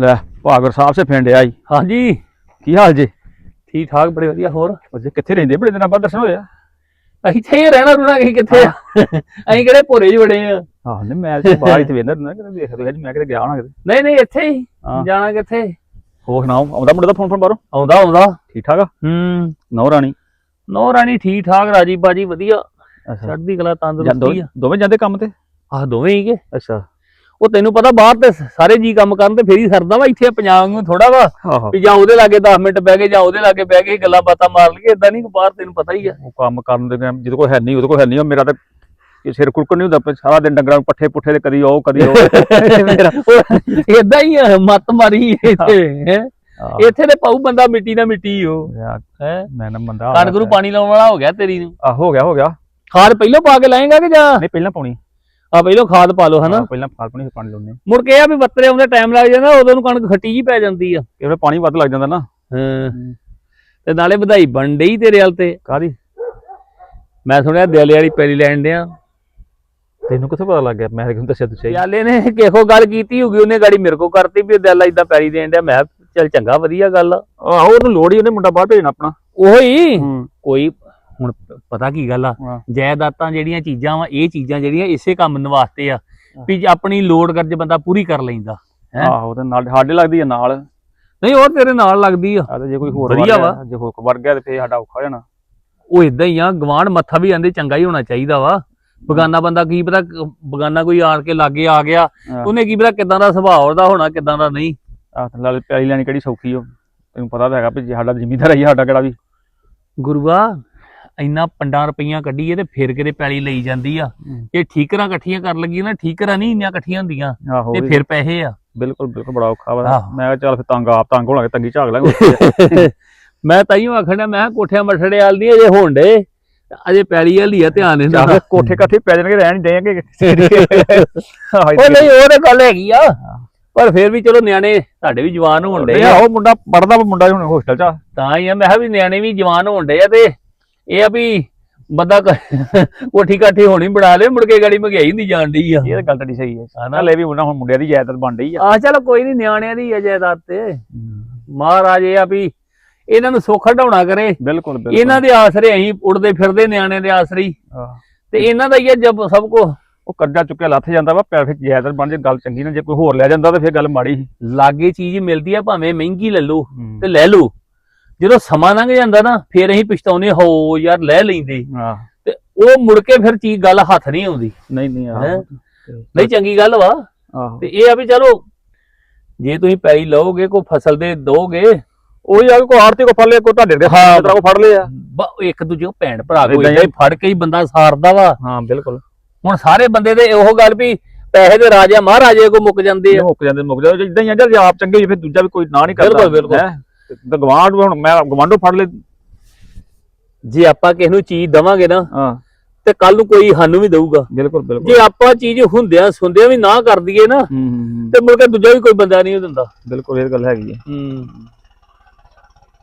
ਲੈ ਭਾਗਰ ਸਾਹਿਬ ਸੇ ਪਿੰਡ ਆਈ। ਹਾਂਜੀ। ਕੀ ਹਾਲ ਜੇ? ਠੀਕ ਠਾਕ ਬੜੇ ਵਧੀਆ ਹੋਰ? ਅਜੇ ਕਿੱਥੇ ਰਹਿੰਦੇ? ਬੜੇ ਦਿਨਾਂ ਬਾਅਦ ਦਰਸ਼ਨ ਹੋਇਆ ਅਸੀਂ ਇੱਥੇ ਹੀ ਰਹਿਣਾ ਰੁਣਾ ਅਸੀਂ ਕਿੱਥੇ ਆ? ਅਸੀਂ ਕਿਹੜੇ ਭੋਰੇ 'ਚ ਬੜੇ ਆ। ਆਹ ਨਹੀਂ ਮੈਂ ਤੇ ਬਾਹਰ ਹੀ ਤੇ ਵੇਂਦਾ ਨਾ ਕਿਤੇ ਵੇਖਦੇ ਅੱਜ ਮੈਂ ਕਿਤੇ ਗਿਆ ਹੋਣਾ ਕਿਤੇ। ਨਹੀਂ ਨਹੀਂ ਇੱਥੇ ਹੀ ਹਾਂ। ਜਾਣਾ ਕਿੱਥੇ? ਹੋਰ ਸੁਣਾਓ ਆਉਂਦਾ ਮੁੰਡਾ ਦਾ ਫੋਨ ਫੋਨ ਬਾਹਰੋਂ? ਆਉਂਦਾ ਆਉਂਦਾ। ਠੀਕ ਠਾਕ ਆ? ਹੂੰ। ਨੌ ਰਾਣੀ। ਨੋ ਰਾਣੀ ਠੀਕ ਠਾਕ ਰਾਜੀ ਬਾਜੀ ਵਧੀਆ। ਅੱਛਾ। ਚੜ੍ਹਦੀ ਕਲਾ ਜਾਂ ਤੰਦਰੁਸਤੀ ਆ। ਦੋਵੇਂ ਜਾਂਦੇ ਕੰਮ ਤੇ? ਆਹ ਦੋਵੇਂ ਹੀ ਕੇ। ਅੱਛਾ। ਉਹ ਤੈਨੂੰ ਪਤਾ ਬਾਹਰ ਤੇ ਸਾਰੇ ਜੀ ਕੰਮ ਕਰਨ ਤੇ ਫੇਰ ਹੀ ਸਰਦਾ ਵਾ ਇੱਥੇ ਪੰਜਾਬ ਨੂੰ ਥੋੜਾ ਵਾ ਆਹੋ। ਵੀ ਜਾਂ ਉਹਦੇ ਲਾਗੇ 10 ਮਿੰਟ ਬਹਿ ਗਏ ਜਾਂ ਉਹਦੇ ਲਾਗੇ ਬਹਿ ਗਏ ਗੱਲਾਂ ਬਾਤਾਂ ਮਾਰ ਲਈਏ ਇਦਾਂ ਨਹੀਂ ਬਾਹਰ ਤੈਨੂੰ ਪਤਾ ਹੀ ਆ। ਉਹ ਕੰਮ ਕਰਨ ਦੇ time ਜਿਹਦੇ ਕੋਲ ਹੈ ਨਹੀਂ ਉਹਦੇ ਕੋਲ ਹੈ ਨਹੀਂ ਉਹ ਮੇਰਾ ਤਾਂ ਇਹ ਸਿਰ ਕੁੜਕਣ ਨਹੀਂ ਹੁੰਦਾ ਸਾਰਾ ਦਿਨ ਡੰਗਰਾਂ ਨੂੰ ਪੱਠੇ ਪੁੱਠੇ ਤੇ ਕਦੀ ਉਹ ਕਦੀ ਉਹ। ਮੇਰਾ ਇਦਾਂ ਹੀ ਆ, ਮੱਤ ਮਾਰੀ ਇੱਥੇ ਹੈਂ। ਆਹ, ਇੱਥੇ ਤੇ ਪਾਉ ਬੰਦਾ ਮਿੱਟੀ ਨਾਲ ਮਿੱਟੀ ਯਾਰ, ਹੈ। ਮੈਂ ਨਾ ਬੰਦਾ ਕਣਕ ਨੂੰ ਪਾਣੀ ਲਾਉਣ ਵਾਲਾ ਹੋ ਗਿਆ ਤੇਰੀ ਨੂੰ। ਆ ਹੋ ਗਿਆ ਹੋ ਗਿਆ। ਖਾਦ ਪਹਿਲਾਂ ਪਾ ਕੇ ਲਾਏਗਾ ਕਿ ਜਾਂ? ਨਹੀਂ ਪਹਿਲਾਂ ਪਾਉਣੀ। ਆ ਪਹਿਲਾਂ ਖਾਦ ਪਾ ਲਓ ਹਨਾ? ਪਹਿਲਾਂ ਖਾਦ ਪਾਣੀ ਪਾਣੀ ਲਾਉਣੇ ਮੁੜ ਕੇ ਇਹ ਆ ਵੀ ਬੱਤਰੇ ਆਉਂਦੇ ਟਾਈਮ ਲੱਗ ਜਾਂਦਾ ਉਦੋਂ ਨੂੰ ਕਣਕ ਖੱਟੀ ਜੀ ਪੈ ਜਾਂਦੀ ਆ। ਇਹ ਫਿਰ ਪਾਣੀ ਵੱਧ ਲੱਗ ਜਾਂਦਾ ਨਾ। ਹਾਂ। ਤੇ ਨਾਲੇ ਵਧਾਈ ਬਣ ਡਈ ਤੇਰੇ ਹਾਲ ਤੇ। ਕਾਦੀ ਮੈਂ ਸੁਣਿਆ ਦਿਆਲੇ ਵਾਲੀ ਪੈਲੀ ਲੈਣ ਡਿਆ। ਤੈਨੂੰ ਕਿੱਥੋਂ ਪਤਾ ਲੱਗ ਗਿਆ? ਮੈਂ ਕਿਹਨੂੰ ਦੱਸਿਆ ਤੁਸੀਂ ਦਿਆਲੇ ਨੇ ਕਿਹੋ ਗੱਲ ਕੀਤੀ ਹੋਊਗੀ ਉਹਨੇ ਗਾੜੀ ਮੇਰੇ ਕੋ ਕਰਤੀ ਵੀ ਦਿਆਲਾ ਇਦਾਂ ਪੈਲੀ ਦੇਣ ਡਿਆ। ਮੈਂ ਚੱਲ ਚੰਗਾ ਵਧੀਆ ਗੱਲ ਆ। ਆਹੋ ਉਹਨੂੰ ਲੋੜ ਹੀ ਉਹਨੇ ਮੁੰਡਾ ਬਾਹਰ ਭੇਜਣਾ ਆਪਣਾ। ਉਹੀ? ਕੋਈ ਹੁਣ ਪਤਾ ਕੀ ਗੱਲ ਆ? ਹਾਂ। ਜਾਇਦਾਦਾਂ ਜਿਹੜੀਆਂ ਚੀਜ਼ਾਂ ਵਾ ਇਹ ਚੀਜ਼ਾਂ ਜਿਹੜੀਆਂ ਇਸੇ ਕੰਮ ਨੂੰ ਵਾਸਤੇ ਆ ਵੀ ਆਪਣੀ ਲੋੜ ਕਰਜ ਬੰਦਾ ਪੂਰੀ ਕਰ ਲੈਂਦਾ ਹੈਂ? ਆਹੋ ਤੇ ਨਾਲ ਸਾਡੇ ਲੱਗਦੀ ਆ ਨਾਲ। ਨਹੀਂ ਉਹ ਤੇਰੇ ਨਾਲ ਲੱਗਦੀ ਆ। ਆ ਤੇ ਜੇ ਕੋਈ ਹੋਰ ਵਧੀਆ ਵੜ ਗਿਆ, ਵਾ। ਜੇ ਹੋਰ ਕੋਈ ਵੜ ਗਿਆ ਤੇ ਫੇਰ ਸਾਡਾ ਔਖਾ ਹੋ ਜਾਣਾ। ਉਹ ਇਦਾਂ ਹੀ ਆ ਗਵਾਂਢ ਮੱਥਾ ਵੀ ਆਂਦੇ ਚੰਗਾ ਹੀ ਹੋਣਾ ਚਾਹੀਦਾ ਵਾ। ਬਗਾਨਾ ਬੰਦਾ ਕੀ ਪਤਾ ਕ- ਬਗਾਨਾ ਕੋਈ ਆਣ ਕੇ ਲਾਗੇ ਆ ਗਿਆ ਹਾਂ। ਉਹਨੇ ਕੀ ਪਤਾ ਕਿਦਾਂ ਦਾ ਸੁਭਾਅ ਉਹਦਾ ਹੋਣਾ ਕਿਦਾਂ ਦਾ ਨਹੀਂ। ਆਹ ਤੇ ਨਾਲੇ ਪਿਆਲੀ ਲੈਣੀ ਕਿਹੜੀ ਸੌਖੀ ਹੋ ਤੈਨੂੰ ਪਤਾ ਤਾਂ ਹੈਗਾ ਵੀ ਜੇ ਸਾਡਾ ਜ਼ਿਮੀਦਾਰ ਹੀ ਸਾਡਾ ਕਿਹੜਾ ਵੀ। ਗੁਰੂਆ ਇੰਨਾ ਪੰਡਾਂ ਰੁਪਈਆਂ ਕੱਢੀਏ ਤੇ ਫਿਰ ਕਿਤੇ ਪੈਲੀ ਲਈ ਜਾਂਦੀ ਆ। ਇਹ ਠੀਕਰਾਂ ਇਕੱਠੀਆਂ ਕਰ ਲੱਗੀ ਨਾ ਠੀਕਰਾਂ ਨਹੀਂ ਇੰਨੀਆਂ ਇਕੱਠੀਆਂ ਹੁੰਦੀਆਂ। ਆਹੋ ਫਿਰ ਪੈਸੇ ਆ। ਬਿਲਕੁਲ ਬਿਲਕੁਲ ਬੜਾ ਔਖਾ ਵਾ। ਮੈਂ ਕਿਹਾ ਚੱਲ ਫਿਰ ਤੰਗ ਆਪ ਤੰਗ ਹੋਣਾਗੇ ਤੰਗੀ ਝਾਕ ਲਾਂਗੇ ਮੈਂ ਤਾਈਓ ਆਖਣਾ ਮੈਂ ਕੋਠਿਆਂ ਮਠੜੇ ਵਾਲ ਨਹੀਂ ਅਜੇ ਹੋਣ ਡੇ ਅਜੇ ਪੈਲੀ ਵਾਲੀ ਆ ਧਿਆਨ ਇਹਨਾਂ ਕੋਠੇ ਕਾਠੇ ਪੈ ਜਾਣਗੇ ਰਹਿਣ ਦੇਣਗੇ ਉਹ ਨਹੀਂ ਉਹ ਤੇ ਗੱਲ ਹੈਗੀ ਆ। ਪਰ ਫਿਰ ਵੀ ਚਲੋ ਨਿਆਣੇ ਤੁਹਾਡੇ ਵੀ ਜਵਾਨ ਹੋਣ ਡੇ ਆ। ਉਹ ਮੁੰਡਾ ਪੜਦਾ ਮੁੰਡਾ ਹੁਣ ਹੋਸਟਲ ਚ। ਤਾਂ ਹੀ ਆ ਮੈਂ ਕਿਹਾ ਵੀ ਨਿਆਣੇ ਵੀ ਜਵਾਨ ਹੋਣ ਡੇ ਆ ਤੇ ਇਹ ਆ ਵੀ ਬੰਦਾ ਕੋਠੀ ਕਾਠੀ ਹੋਣੀ ਬਣਾ ਲੇ ਮੁੜ ਕੇ ਗਾੜੀ ਮਹਿੰਗਾਈ ਹੁੰਦੀ ਡਈ ਆ। ਇਹ ਤਾਂ ਗੱਲ ਤੇਰੀ ਸਹੀ ਹੈ। ਹਨਾ? ਇਹ ਵੀ ਮੁੰਡਾ ਹੁਣ ਮੁੰਡਿਆਂ ਦੀ ਜਾਇਦਾਦ ਬਣ ਰਹੀ ਆ। ਆ ਚਲੋ ਕੋਈ ਨਹੀਂ ਨਿਆਣਿਆਂ ਦੀ ਆ ਜਾਇਦਾਦ ਤੇ। ਮਹਾਰਾਜ ਇਹ ਆ ਵੀ ਇਹਨਾਂ ਨੂੰ ਸੁੱਖ ਹਟਾਉਣਾ ਕਰੇ। ਬਿਲਕੁਲ ਬਿਲਕੁਲ। ਇਹਨਾਂ ਦੇ ਆਸਰੇ ਅਸੀਂ ਉੜਦੇ ਫਿਰਦੇ ਨਿਆਣੇ ਦੇ ਆਸਰੇ। ਤੇ ਇਹਨਾਂ ਦਾ ਹੀ ਆ ਜਬ ਸਭ ਕੋ ਉਹ ਕਰਜ਼ਾ ਚੁੱਕਿਆ ਲੱਥ ਜਾਂਦਾ ਵਾ ਪੈਸੇ ਜਾਇਦਾਦ ਬਣ ਜੇ ਗੱਲ ਚੰਗੀ ਨਾ ਜੇ ਕੋਈ ਹੋਰ ਲੈ ਜਾਂਦਾ ਤੇ ਫਿਰ ਗੱਲ ਮਾੜੀ ਲਾਗੇ ਚੀਜ਼ ਮਿਲਦੀ ਆ ਭਾਵੇਂ ਮਹਿੰਗੀ ਲੈ ਲਓ ਤੇ ਲੈ ਲਓ। ਜਦੋਂ ਸਮਾਂ ਲੰਘ ਜਾਂਦਾ ਨਾ ਫੇਰ ਅਸੀਂ ਪਛਤਾਉਨੇ ਹੋ ਯਾਰ ਲੈ ਲੈਂਦੇ। ਹਾਂ। ਤੇ ਉਹ ਮੁੜ ਕੇ ਫਿਰ ਚੀਜ਼ ਗੱਲ ਹੱਥ ਨਹੀਂ ਆਉਂਦੀ। ਨਹੀਂ ਨਹੀਂ ਆਹੋ। ਨਹੀਂ ਚੰਗੀ ਗੱਲ ਵਾ। ਤੇ ਇਹ ਆ ਵੀ ਚਲੋ ਜੇ ਤੁਸੀਂ ਪੈਲੀ ਲਓਗੇ ਕੋਈ ਫਸਲ ਦੇ ਦੋਗੇ ਉਹ ਯਾਰ ਕੋ ਆਰਤੀ ਕੋ ਫੜ ਲਿਆ ਕੋ ਤੁਹਾਡੇ ਦੇ ਹਾਂ। ਤਰ੍ਹਾਂ ਕੋ ਫੜ ਲਿਆ। ਇੱਕ ਦੂਜੇ ਨੂੰ ਭੈਣ ਭਰਾ ਹੀ ਆ। ਫੜ ਕੇ ਹੀ ਬੰਦਾ ਸਾਰਦਾ ਵਾ। ਹਾਂ ਬਿਲਕੁਲ। ਹੁਣ ਸਾਰੇ ਬੰਦੇ ਦੇ ਉਹ ਗੱਲ ਵੀ ਪੈਸੇ ਦੇ ਰਾਜਾ ਮਹਾਰਾਜੇ ਕੋ ਮੁੱਕ ਜਾਂਦੇ ਇਹ ਆ। ਮੁੱਕ ਜਾਂਦੇ ਮੁੱਕ ਜਾਂਦੇ। ਇਦਾਂ ਹੀ ਆ ਜਦ ਆਪ ਚੰਗੇ ਹੋਈ ਫਿਰ ਦੂਜਾ ਵੀ ਕੋਈ ਨਾ ਨਹੀਂ ਕਰਦਾ। ਬਿਲਕੁਲ, ਬਿਲਕੁਲ। ਤੇ ਹੁਣ ਮੈਂ ਗਵਾਂਢੋਂ ਫੜ ਲੈ ਜੇ ਆਪਾਂ ਕਿਸੇ ਨੂੰ ਚੀਜ਼ ਦਵਾਂਗੇ ਨਾ ਹਾਂ। ਤੇ ਕੱਲ ਨੂੰ ਕੋਈ ਸਾਨੂੰ ਵੀ ਦਊਗਾ। ਬਿਲਕੁਲ ਬਿਲਕੁਲ। ਜੇ ਆਪਾਂ ਚੀਜ਼ ਹੁੰਦਿਆਂ ਸੁਣਦਿਆਂ ਵੀ ਨਾ ਕਰ ਦਈਏ ਨਾ ਤੇ ਮੁੜ ਕੇ ਦੂਜਾ ਵੀ ਕੋਈ ਬੰਦਾ ਨਹੀਂ ਦਿੰਦਾ। ਬਿਲਕੁਲ ਇਹ ਗੱਲ ਹੈਗੀ ਹੈ ਹੂੰ।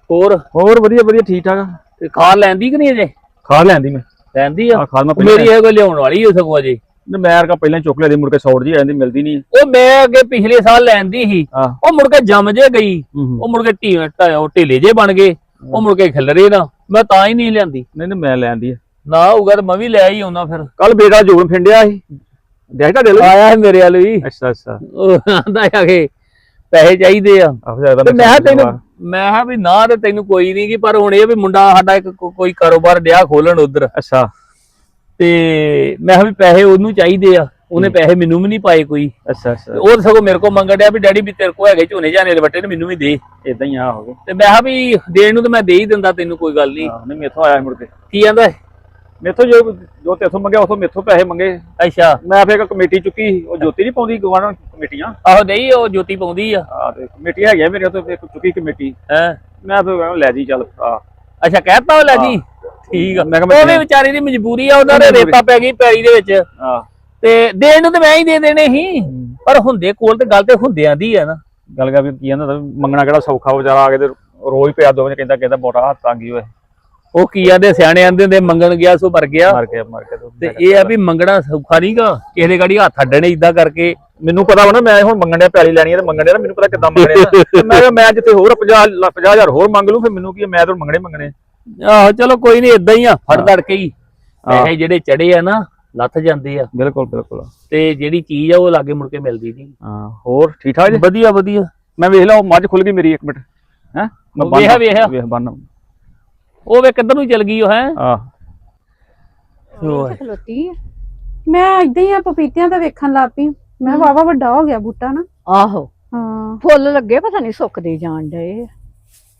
ਹੋਰ? ਹੋਰ ਵਧੀਆ ਵਧੀਆ ਠੀਕ ਠਾਕ। ਤੇ ਖਾਦ ਲੈਂਦੀ ਕਿ ਨਹੀਂ ਅਜੇ? ਖਾਦ ਲੈਂਦੀ ਮੈਂ। ਲੈਂਦੀ ਆ। ਮੇਰੀ ਇਹ ਕੋਈ ਲਿਆਉਣ ਵਾਲੀ ਹੋ ਸਗੋਂ ਅਜੇ। ਮੈਂ ਅਰਕਾ ਪਹਿਲਾਂ ਚੁੱਕ ਲਿਆ ਦੀ ਮੁੜ ਕੇ ਸੌੜ ਜੀ ਆ ਜਾਂਦੀ ਮਿਲਦੀ ਨਹੀਂ। ਉਹ ਮੈਂ ਅੱਗੇ ਪਿਛਲੇ ਸਾਲ ਲੈਂਦੀ ਸੀ ਹਾਂ। ਉਹ ਮੁੜ ਕੇ ਜੰਮ ਜੇ ਗਈ ਹੂੰ ਹੂੰ। ਉਹ ਮੁੜ ਕੇ ਢੀ ਉਹ ਢੇਲੇ ਜੇ ਬਣ ਗਏ ਉਹ ਮੁੜ ਕੇ ਖਿਲਰੇ ਨਾ ਮੈਂ ਤਾਂ ਹੀ ਨਹੀਂ ਲਿਆਂਦੀ। ਨਹੀਂ ਨਹੀਂ ਮੈਂ ਲੈਂਦੀ ਆ। ਨਾ ਹੋਊਗਾ ਤਾਂ ਮੈਂ ਵੀ ਲੈ ਹੀ ਆਉਣਾ ਫਿਰ। ਕੱਲ ਬੇਟਾ ਜੋੜ ਫਿੰਡਿਆ ਸੀ। ਦੇਖਦਾ ਦੇ ਲੋ ਆਇਆ ਸੀ ਮੇਰੇ ਵਾਲ ਵੀ। ਅੱਛਾ ਅੱਛਾ। ਉਹ ਆਂਦਾ ਆ ਕੇ ਪੈਸੇ ਚਾਹੀਦੇ ਆ। ਤੇ ਮੈਂ ਕਿਹਾ ਤੈਨੂੰ ਮੈਂ ਕਿਹਾ ਵੀ ਨਾ ਤੇ ਤੈਨੂੰ ਕੋਈ ਨਹੀਂ ਕੀ ਪਰ ਹੁਣ ਇਹ ਵੀ ਮੁੰਡਾ ਸਾਡਾ ਇੱਕ ਕੋ- ਕੋਈ ਕਾਰੋਬਾਰ ਡਿਆ ਖੋਲਣ ਉਧਰ। ਅੱਛਾ। ਤੇ ਮੈਂ ਕਿਹਾ ਵੀ ਪੈਸੇ ਉਹਨੂੰ ਚਾਹੀਦੇ ਆ ਉਹਨੇ ਪੈਸੇ ਮੈਨੂੰ ਵੀ ਨਹੀਂ ਪਾਏ ਕੋਈ। ਅੱਛਾ ਅੱਛਾ। ਉਹ ਸਗੋਂ ਮੇਰੇ ਕੋਲ ਮੰਗਣ ਡਿਆ ਵੀ ਡੈਡੀ ਵੀ ਤੇਰੇ ਕੋਲ ਹੈਗੇ ਝੋਨੇ ਝਾਨੇ ਦੇ ਵੱਟੇ ਨੇ ਮੈਨੂੰ ਵੀ ਦੇ। ਇਦਾਂ ਹੀ ਆ ਹੋ ਗਿਆ ਤੇ ਮੈਂ ਕਿਹਾ ਵੀ ਦੇਣ ਨੂੰ ਤਾਂ ਮੈਂ ਦੇ ਹੀ ਦਿੰਦਾ ਤੈਨੂੰ ਕੋਈ ਗੱਲ ਨਹੀਂ। ਨਹੀਂ ਮੇਥੋਂ ਆਇਆ ਮੁੜ ਕੇ। ਕੀ ਕਹਿੰਦਾ ਮੇਥੋਂ ਜੋ ਜੋ ਤੇਥੋਂ ਮੰਗਿਆ ਉਥੋਂ ਮੇਥੋਂ ਪੈਸੇ ਮੰਗੇ। ਅੱਛਾ। ਮੈਂ ਫਿਰ ਇੱਕ ਕਮੇਟੀ ਚੁੱਕੀ ਉਹ ਜੋਤੀ ਨਹੀਂ ਪਾਉਂਦੀ ਗਵਾਂਢ ਕਮੇਟੀਆਂ। ਆਹੋ ਨਹੀਂ ਉਹ ਜੋਤੀ ਪਾਉਂਦੀ ਆ। ਆ ਤੇ ਕਮੇਟੀ ਹੈਗੀ ਮੇਰੇ ਤੋਂ ਇੱਕ ਚੁੱਕੀ ਕਮੇਟੀ। ਹੈ? ਮੈਂ ਫਿਰ ਲੈ ਜੀ ਚੱਲ ਆ। ਅੱਛਾ ਕਹਿਤਾ ਉਹ ਲੈ ਜੀ? ਠੀਕ ਆ। ਮੈਂ ਕਿਹਾ ਉਹ ਵੀ ਮੈਂ ਵਿਚਾਰੀ ਦੀ ਮਜਬੂਰੀ ਆ ਉਹਨਾਂ ਦੇ ਰੇਤਾ ਪੈ ਗਈ ਪੈਰੀ ਦੇ ਵਿੱਚ। ਆ ਤੇ ਦੇਣ ਨੂੰ ਤੇ ਮੈਂ ਹੀ ਦੇ ਦੇਣੇ ਸੀ। ਪਰ ਹੁੰਦੇ ਕੋਲ ਤੇ ਗੱਲ ਤੇ ਹੁੰਦਿਆਂ ਦੀ ਆ ਨਾ। ਗੱਲ ਕਰ ਵੀ ਕੀ ਕਹਿੰਦਾ ਮੰਗਣਾ ਕਿਹੜਾ ਸੌਖਾ ਵਿਚਾਰਾ ਆ ਕੇ ਤੇ ਰੋਜ਼ ਪਿਆ ਦੋ ਵਜੇ ਕਹਿੰਦਾ ਕਹਿੰਦਾ ਮੋਟਾ ਹੱਥ ਤੰਗੀ ਹੋਏ। ਉਹ ਕੀ ਆਂਦੇ ਸਿਆਣੇ ਆਂਦੇ ਹੁੰਦੇ ਮੰਗਣ ਗਿਆ ਸੋ ਮਰ ਗਿਆ। ਮਰ ਕੇ ਮਰ ਕੇ ਤੇ ਇਹ ਆ ਵੀ ਮੰਗਣਾ ਸੌਖਾ ਨਹੀਂਗਾ ਕਿਸੇ ਦੇ ਗਾੜੀ ਹੱਥ ਅੱਡਣੇ ਇਦਾਂ ਕਰਕੇ। ਮੈਨੂੰ ਪਤਾ ਵਾ ਨਾ ਮੈਂ ਹੁਣ ਮੰਗਣ ਡਿਆ ਪੈਲੀ ਲੈਣੀ ਹੈ ਤੇ ਮੰਗਣ ਨਾ ਮੈਨੂੰ ਪਤਾ ਕਿੱਦਾਂ ਮੰਗਣੇ ਆ। ਮੈਂ ਕਿਹਾ ਮੈਂ ਜਿੱਥੇ ਹੋਰ 50 50000 ਹੋਰ ਮੰਗ ਲੂੰ ਫਿਰ ਮੈਨੂੰ ਕੀ ਆ, ਮੈਂ ਤਾਂ ਮੰਗਣੇ ਮੰਗਣੇ ਆ। ਆਹੋ ਚਲੋ ਕੋਈ ਨਹੀਂ ਇਦਾਂ ਹੀ ਆ। ਫੜ। ਦੜ ਕੇ ਹੀ। ਹਾਂ। ਪੈਸੇ ਜਿਹੜੇ ਚੜੇ ਆ ਨਾ ਲੱਥ ਜਾਂਦੇ ਆ। ਬਿਲਕੁਲ ਬਿਲਕੁਲ। ਤੇ ਜਿਹੜੀ ਚੀਜ਼ ਆ ਉਹ ਲਾਗੇ ਮੁੜ ਕੇ ਮਿਲਦੀ ਨਹੀਂ ਹਾਂ ਹੋਰ ਠੀਕ ਠਾਕ ਜੀ? ਵਧੀਆ ਵਧੀਆ। ਮੈਂ ਵੇਖ ਲਾ ਉਹ ਮੱਝ ਖੁੱਲ ਗਈ ਮੇਰੀ ਇੱਕ ਮਿੰਟ। ਹੈ? ਮੈਂ ਬੰਨ ਵੇਖ, ਵੇਖ। ਬੰਨ। ਉਹ ਵੇ ਕਿੱਧਰ ਨੂੰ ਚਲ ਗਈ ਉਹ ਹੈ? ਆਹ। ਖਲੋਤੀ ਮੈਂ ਏਦਾਂ ਹੀ ਆ ਪਪੀਤਿਆਂ ਦਾ ਵੇਖਣ ਲੱਗ ਪਈ। ਮੈਂ ਵਾਵਾ ਵੱਡਾ ਹੋ ਗਿਆ ਬੂਟਾ ਨਾ। ਆਹੋ। ਹਾਂ। ਫੁੱਲ ਲੱਗੇ ਪਤਾ ਨਹੀਂ ਸੁੱਕਦੇ ਜਾਣ ਡਏ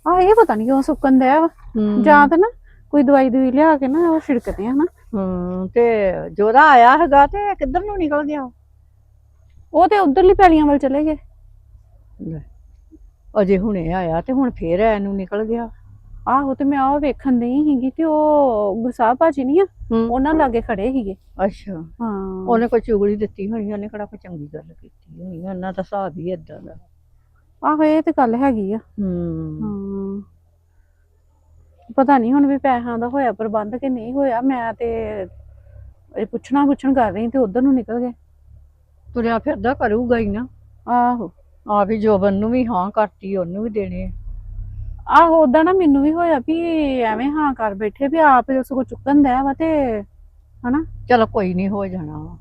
ਆ। ਇਹ ਪਤਾ ਨਹੀਂ ਕਿਉਂ ਸੁੱਕਣ ਦਿਆ ਵਾ। ਹੂੰ। ਜਾਂ ਤਾਂ ਨਾ ਕੋਈ ਦਵਾਈ ਦਵਾਈ ਲਿਆ ਕੇ ਨਾ ਉਹ ਛਿੜਕਦੇ ਆ ਨਾ ਹੂੰ ਤੇ ਜੋਦਾ ਆਇਆ ਹੈਗਾ ਤੇ ਕਿੱਧਰ ਨੂੰ ਨਿਕਲ ਗਿਆ ਉਹ? ਤੇ ਉਧਰਲੀ ਪੈਲੀਆਂ ਵੱਲ ਚਲੇ ਗਏ। ਲੈ, ਅਜੇ ਹੁਣੇ ਆਇਆ ਤੇ ਹੁਣ ਫੇਰ ਐ ਨੂੰ ਨਿਕਲ ਗਿਆ। ਆਹੋ ਤੇ ਮੈਂ ਉਹ ਵੇਖਣ ਦਈ ਸੀਗੀ ਤੇ ਉਹ ਗੁਸਾਹ ਭਾਜੀ ਨਹੀਂ ਆ ਹੂੰ। ਉਹਨਾਂ ਲਾਗੇ ਖੜੇ ਸੀਗੇ। ਅੱਛਾ। ਹਾਂ। ਉਹਨੇ ਕੋਈ ਚੁਗਲੀ ਦਿੱਤੀ ਹੋਣੀ ਉਹਨੇ ਕਿਹੜਾ ਕੋਈ ਚੰਗੀ ਗੱਲ ਕੀਤੀ ਹੋਣੀ ਉਹਨਾਂ ਦਾ ਹਿਸਾਬ ਹੀ ਏਦਾਂ ਦਾ। ਆਹੋ ਇਹ ਤੇ ਗੱਲ ਹੈਗੀ ਆ। ਹੂੰ। ਹਾਂ। ਪਤਾ ਨਹੀਂ ਹੁਣ ਵੀ ਪੈਸਿਆਂ ਦਾ ਹੋਇਆ ਪ੍ਰਬੰਧ ਕਿ ਨਹੀਂ ਹੋਇਆ ਮੈਂ ਤੇ ਇਹ ਪੁੱਛਣਾ ਪੁੱਛਣ ਕਰ ਰਹੀ ਤੇ ਉਧਰ ਨੂੰ ਨਿਕਲ ਗਏ। ਤੁਰਿਆ ਫਿਰਦਾ ਕਰੂਗਾ ਹੀ ਨਾ। ਆਹੋ। ਆ ਵੀ ਜੋਬਨ ਨੂੰ ਵੀ ਹਾਂ ਕਰਤੀ ਉਹਨੂੰ ਵੀ ਦੇਣੇ ਆਹੋ ਉਦਾਂ ਨਾ ਮੈਨੂੰ ਵੀ ਹੋਇਆ ਵੀ ਐਵੇਂ ਹਾਂ ਕਰ ਬੈਠੇ ਵੀ ਆਪ ਉਸ ਕੋ ਚੁੱਕਣ ਦਿਆ ਵਾ ਤੇ ਹਨਾ? ਚਲੋ ਕੋਈ ਨਹੀਂ ਹੋ ਜਾਣਾ ਵਾ।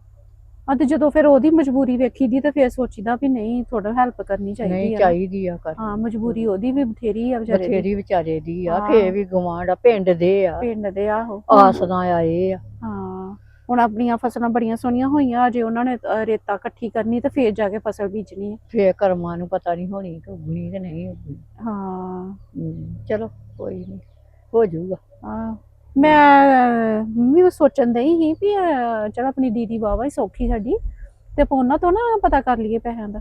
ਆ ਤੇ ਜਦੋਂ ਫਿਰ ਉਹਦੀ ਮਜਬੂਰੀ ਵੇਖੀ ਦੀ ਤੇ ਫਿਰ ਸੋਚੀਦਾ ਵੀ ਨਹੀਂ ਥੋੜਾ ਹੈਲਪ ਕਰਨੀ ਚਾਹੀਦੀ ਨਹੀਂ ਆ ਚਾਹੀਦੀ ਆ ਕਰ ਹਾਂ ਮਜਬੂਰੀ ਉਹਦੀ ਵੀ ਬਥੇਰੀ ਆ ਵਿਚਾਰੇ ਦੀ। ਬਥੇਰੀ ਵਿਚਾਰੇ ਦੀ ਆ ਹਾਂ। ਫੇਰ ਵੀ ਗਵਾਂਢ ਆ ਪਿੰਡ ਦੇ ਆ। ਪਿੰਡ ਦੇ ਆਸ ਨਾਲ ਆਏ ਆ। ਹਾਂ ਹੁਣ ਆਪਣੀਆਂ ਫਸਲਾਂ ਬੜੀਆਂ ਸੋਹਣੀਆਂ ਹੋਈਆਂ ਅਜੇ ਉਹਨਾਂ ਨੇ ਰੇਤਾ ਇਕੱਠੀ ਕਰਨੀ ਤੇ ਫੇਰ ਜਾ ਕੇ ਫਸਲ ਬੀਜਣੀ ਹੈ ਫੇਰ ਕਰਮਾਂ ਨੂੰ ਪਤਾ ਨਹੀਂ ਹੋਣੀ ਕਿ ਉਗਣੀ ਕਿ ਨਹੀਂ ਉਗਣੀ। ਹਾਂ। ਚਲੋ ਕੋਈ ਨਹੀਂ ਹੋ ਜਾਊਗਾ। ਆ ਮੈਂ ਉਹ ਸੋਚਣ ਦਈ ਸੀ ਵੀ ਅ, ਚੱਲ ਆਪਣੀ ਦੀਦੀ ਬਾਵਾ ਹੀ ਸੌਖੀ ਸਾਡੀ ਤੇ ਆਪਾਂ ਉਹਨਾਂ ਤੋਂ ਨਾ ਪਤਾ ਕਰ ਲਈਏ ਪੈਸਿਆਂ ਦਾ।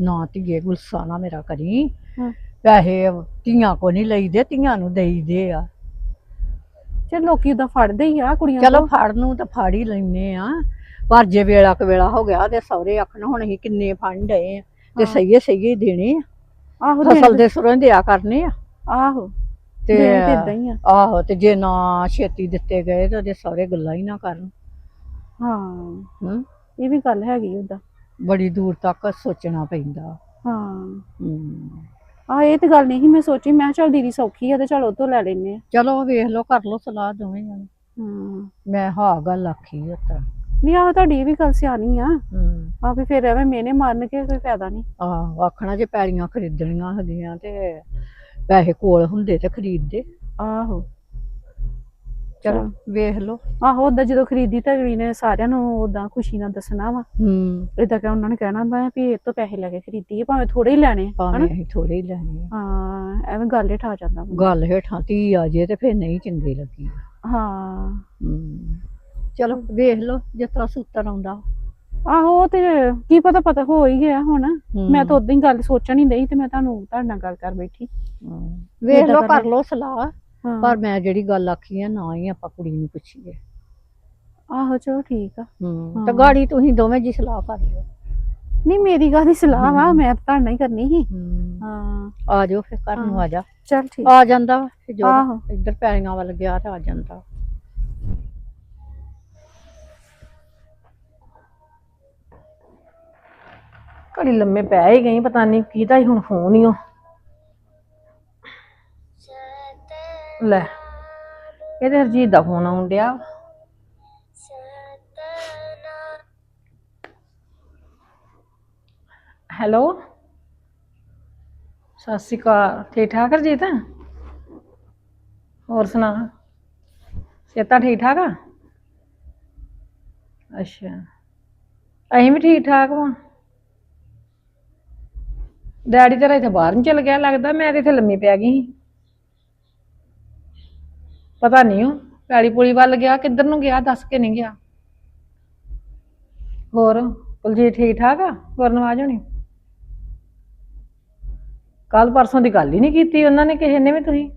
ਨਾ ਧੀਏ ਗੁੱਸਾ ਨਾ ਮੇਰਾ ਕਰੀ। ਹਾਂ। ਪੈਸੇ ਧੀਆਂ ਕੋ ਨਹੀਂ ਲਈਦੇ ਧੀਆਂ ਨੂੰ ਦੇਈਦੇ ਆ। ਚਲ ਲੋਕੀ ਉਹਦਾ ਫੜਦੇ ਹੀ ਆ ਕੁੜੀਆਂ ਚਲੋ ਤੋਂ। ਫੜ ਨੂੰ ਤਾਂ ਫੜ ਹੀ ਲੈਨੇ ਆ। ਪਰ ਜੇ ਵੇਲਾ ਕ ਵੇਲਾ ਹੋ ਗਿਆ ਤੇ ਸਹੁਰੇ ਆਖਣ ਹੁਣ ਅਸੀਂ ਕਿੰਨੇ ਫੰਡ ਡਏ ਆ ਤੇ ਹਾਂ। ਸਹੀਏ ਸਹੀਏ ਦੇਣੇ ਆ। ਆਹੋ ਫਸਲ ਦੇਣ ਦੇ ਸੁਰਾਂ ਦਿਆ ਕਰਨੇ ਆ। ਆਹੋ। ਤੇ ਦੇਣ ਤੇ ਇਦਾਂ ਹੀ ਆ। ਆਹੋ ਤੇ ਜੇ ਨਾ ਛੇਤੀ ਦਿੱਤੇ ਗਏ ਤਾਂ ਉਹਦੇ ਸਹੁਰੇ ਗੱਲਾਂ ਹੀ ਨਾ ਕਰਨ। ਹਾਂ। ਇਹ ਵੀ ਗੱਲ ਹੈਗੀ ਉਹਦਾ ਬੜੀ ਦੂਰ ਤੱਕ ਸੋਚਣਾ ਪੈਂਦਾ। ਹਾਂ। ਆ ਇਹ ਤੇ ਗੱਲ ਨਹੀਂ ਸੀ ਮੈਂ ਸੋਚੀ ਮੈਂ ਕਿਹਾ ਚੱਲ ਦੀਦੀ ਸੌਖੀ ਆ ਤੇ ਚਲ ਉਹ ਤੋਂ ਲੈ ਲੈਨੇ ਆ। ਚਲੋ ਵੇਖ ਲਓ ਕਰ ਲਓ ਸਲਾਹ ਦੋਵੇਂ ਜਣੇ। ਹਾਂ। ਮੈਂ ਹਾਂ ਗੱਲ ਆਖੀ ਉਤਾਂ। ਨਹੀਂ ਆਹ ਤੁਹਾਡੀ ਇਹ ਵੀ ਗੱਲ ਸਿਆਣੀ ਆ। ਹੂੰ। ਆ ਵੀ ਫਿਰ ਐਵੇਂ ਮੇਨੇ ਮਾਰਨ ਕੇ ਕੋਈ ਫਾਇਦਾ ਨਹੀਂ। ਆਹ ਆਖਣਾ ਜੇ ਪੈਲੀਆਂ ਖਰੀਦਣੀਆਂ ਹੈਗੀਆਂ ਤੇ ਪੈਸੇ ਕੋਲ ਹੁੰਦੇ ਤੇ ਖਰੀਦਦੇ। ਆਹੋ। ਚਲੋ। ਵੇਖ ਲਓ। ਆਹੋ ਉਦਾਂ ਜਦੋਂ ਖਰੀਦੀ ਤਾਂ ਅਗਲੀ ਨੇ ਸਾਰਿਆਂ ਨੂੰ ਉਦਾਂ ਖੁਸ਼ੀ ਨਾਲ ਦੱਸਣਾ ਵਾ। ਹੂੰ। ਇਦਾਂ ਕਿ ਉਹਨਾਂ ਨੇ ਕਹਿਣਾ ਮੈਂ ਵੀ ਇਹ ਤੋਂ ਪੈਸੇ ਲੈ ਕੇ ਖਰੀਦੀ ਹੈ ਭਾਵੇਂ ਥੋੜੇ ਹੀ ਲੈਣੇ ਭਾਵੇਂ ਹਨਾ? ਅਸੀਂ ਥੋੜੇ ਹੀ ਲੈਣੇ ਆ। ਹਾਂ ਐਵੇਂ ਗੱਲ ਹੀ ਠਾ ਜਾਂਦਾ ਵਾ। ਗੱਲ ਹੇਠਾਂ ਧੀ ਆ ਜੇ ਤੇ ਫਿਰ ਨਹੀਂ ਚੰਗੀ ਲੱਗੀ। ਹਾਂ। ਹੂੰ। ਚਲੋ ਵੇਖ ਲਓ ਜਿਸ ਤਰ੍ਹਾਂ ਸੂਤਰ ਆਉਂਦਾ। ਆਹੋ ਉਹ ਤੇ ਕੀ ਪਤਾ ਪਤਾ ਹੋ ਹੀ ਗਿਆ ਹੁਣ। ਮੈਂ ਤਾਂ ਉਦਾਂ ਹੀ ਗੱਲ ਸੋਚਣ ਹੀ ਡਈ ਤੇ ਮੈਂ ਤੁਹਾਨੂੰ ਤੁਹਾਡੇ ਨਾਲ ਗੱਲ ਕਰ ਬੈਠੀ। ਵੇਖ ਲਓ ਕਰ ਲਓ। ਸਲਾਹ। ਪਰ ਮੈਂ ਜਿਹੜੀ ਗੱਲ ਆਖੀ ਆ ਨਾ ਹੀ ਆਪਾਂ ਕੁੜੀ ਨੂੰ ਪੁੱਛੀਏ। ਆਹੋ ਚਲੋ ਠੀਕ ਆ। ਤੇ। ਗਾੜੀ ਤੁਸੀਂ ਦੋਵੇਂ ਜੀ ਸਲਾਹ ਕਰ ਲਿਓ। ਨਹੀਂ ਮੇਰੀ ਗੱਲ ਦੀ ਸਲਾਹ ਵਾ ਮੈਂ ਤਾਂ ਤੁਹਾਡੇ ਨਾਲ ਹੀ ਕਰਨੀ ਸੀ। ਹੂੰ। ਹਾਂ। ਆ ਜਾਓ ਫਿਰ ਘਰ ਨੂੰ। ਆ ਜਾ। ਚਲ ਠੀਕ। ਆ ਜਾਂਦਾ ਜੋ। ਇੱਧਰ ਪੈਲੀਆਂ ਵੱਲ ਗਿਆ ਤੇ ਆ ਜਾਂਦਾ। ਘੜੀ ਲੰਮੇ ਪੈ ਹੀ ਗਈ, ਪਤਾ ਨਹੀਂ ਕਿਹਦਾ ਹੀ ਹੁਣ ਫੋਨ ਹੀ ਉਹ। ਲੈ, ਇਹਦੇ ਹਰਜੀਤ ਦਾ ਫੋਨ ਆਉਣ ਡਿਆ। ਹੈਲੋ, ਸਤਿ ਸ਼੍ਰੀ ਅਕਾਲ, ਠੀਕ ਠਾਕ ਹਰਜੀਤ? ਹੋਰ ਸੁਣਾ, ਸਿਹਤਾਂ ਠੀਕ ਠਾਕ ਆ? ਅੱਛਾ, ਅਸੀਂ ਵੀ ਠੀਕ ਠਾਕ ਵਾਂ। ਡੈਡੀ ਤੇਰਾ ਇੱਥੇ ਬਾਹਰ ਨੂੰ ਚਲ ਗਿਆ, ਲੱਗਦਾ ਮੈਂ ਤੇ ਇੱਥੇ ਲੰਮੀ ਪੈ ਗਈ ਸੀ। ਪਤਾ ਨਹੀਂ ਉਹ ਪੈਲੀ ਪੁਲੀ ਵੱਲ ਗਿਆ, ਕਿੱਧਰ ਨੂੰ ਗਿਆ, ਦੱਸ ਕੇ ਨਹੀਂ ਗਿਆ। ਹੋਰ, ਕੁਲਜੀਤ ਠੀਕ ਠਾਕ ਆ? ਗੁਰਨਵਾਜ ਹੋਣੀ? ਕੱਲ ਪਰਸੋਂ ਦੀ ਗੱਲ ਹੀ ਨਹੀਂ ਕੀਤੀ ਉਹਨਾਂ ਨੇ, ਕਿਸੇ ਨੇ ਵੀ ਤੁਸੀਂ?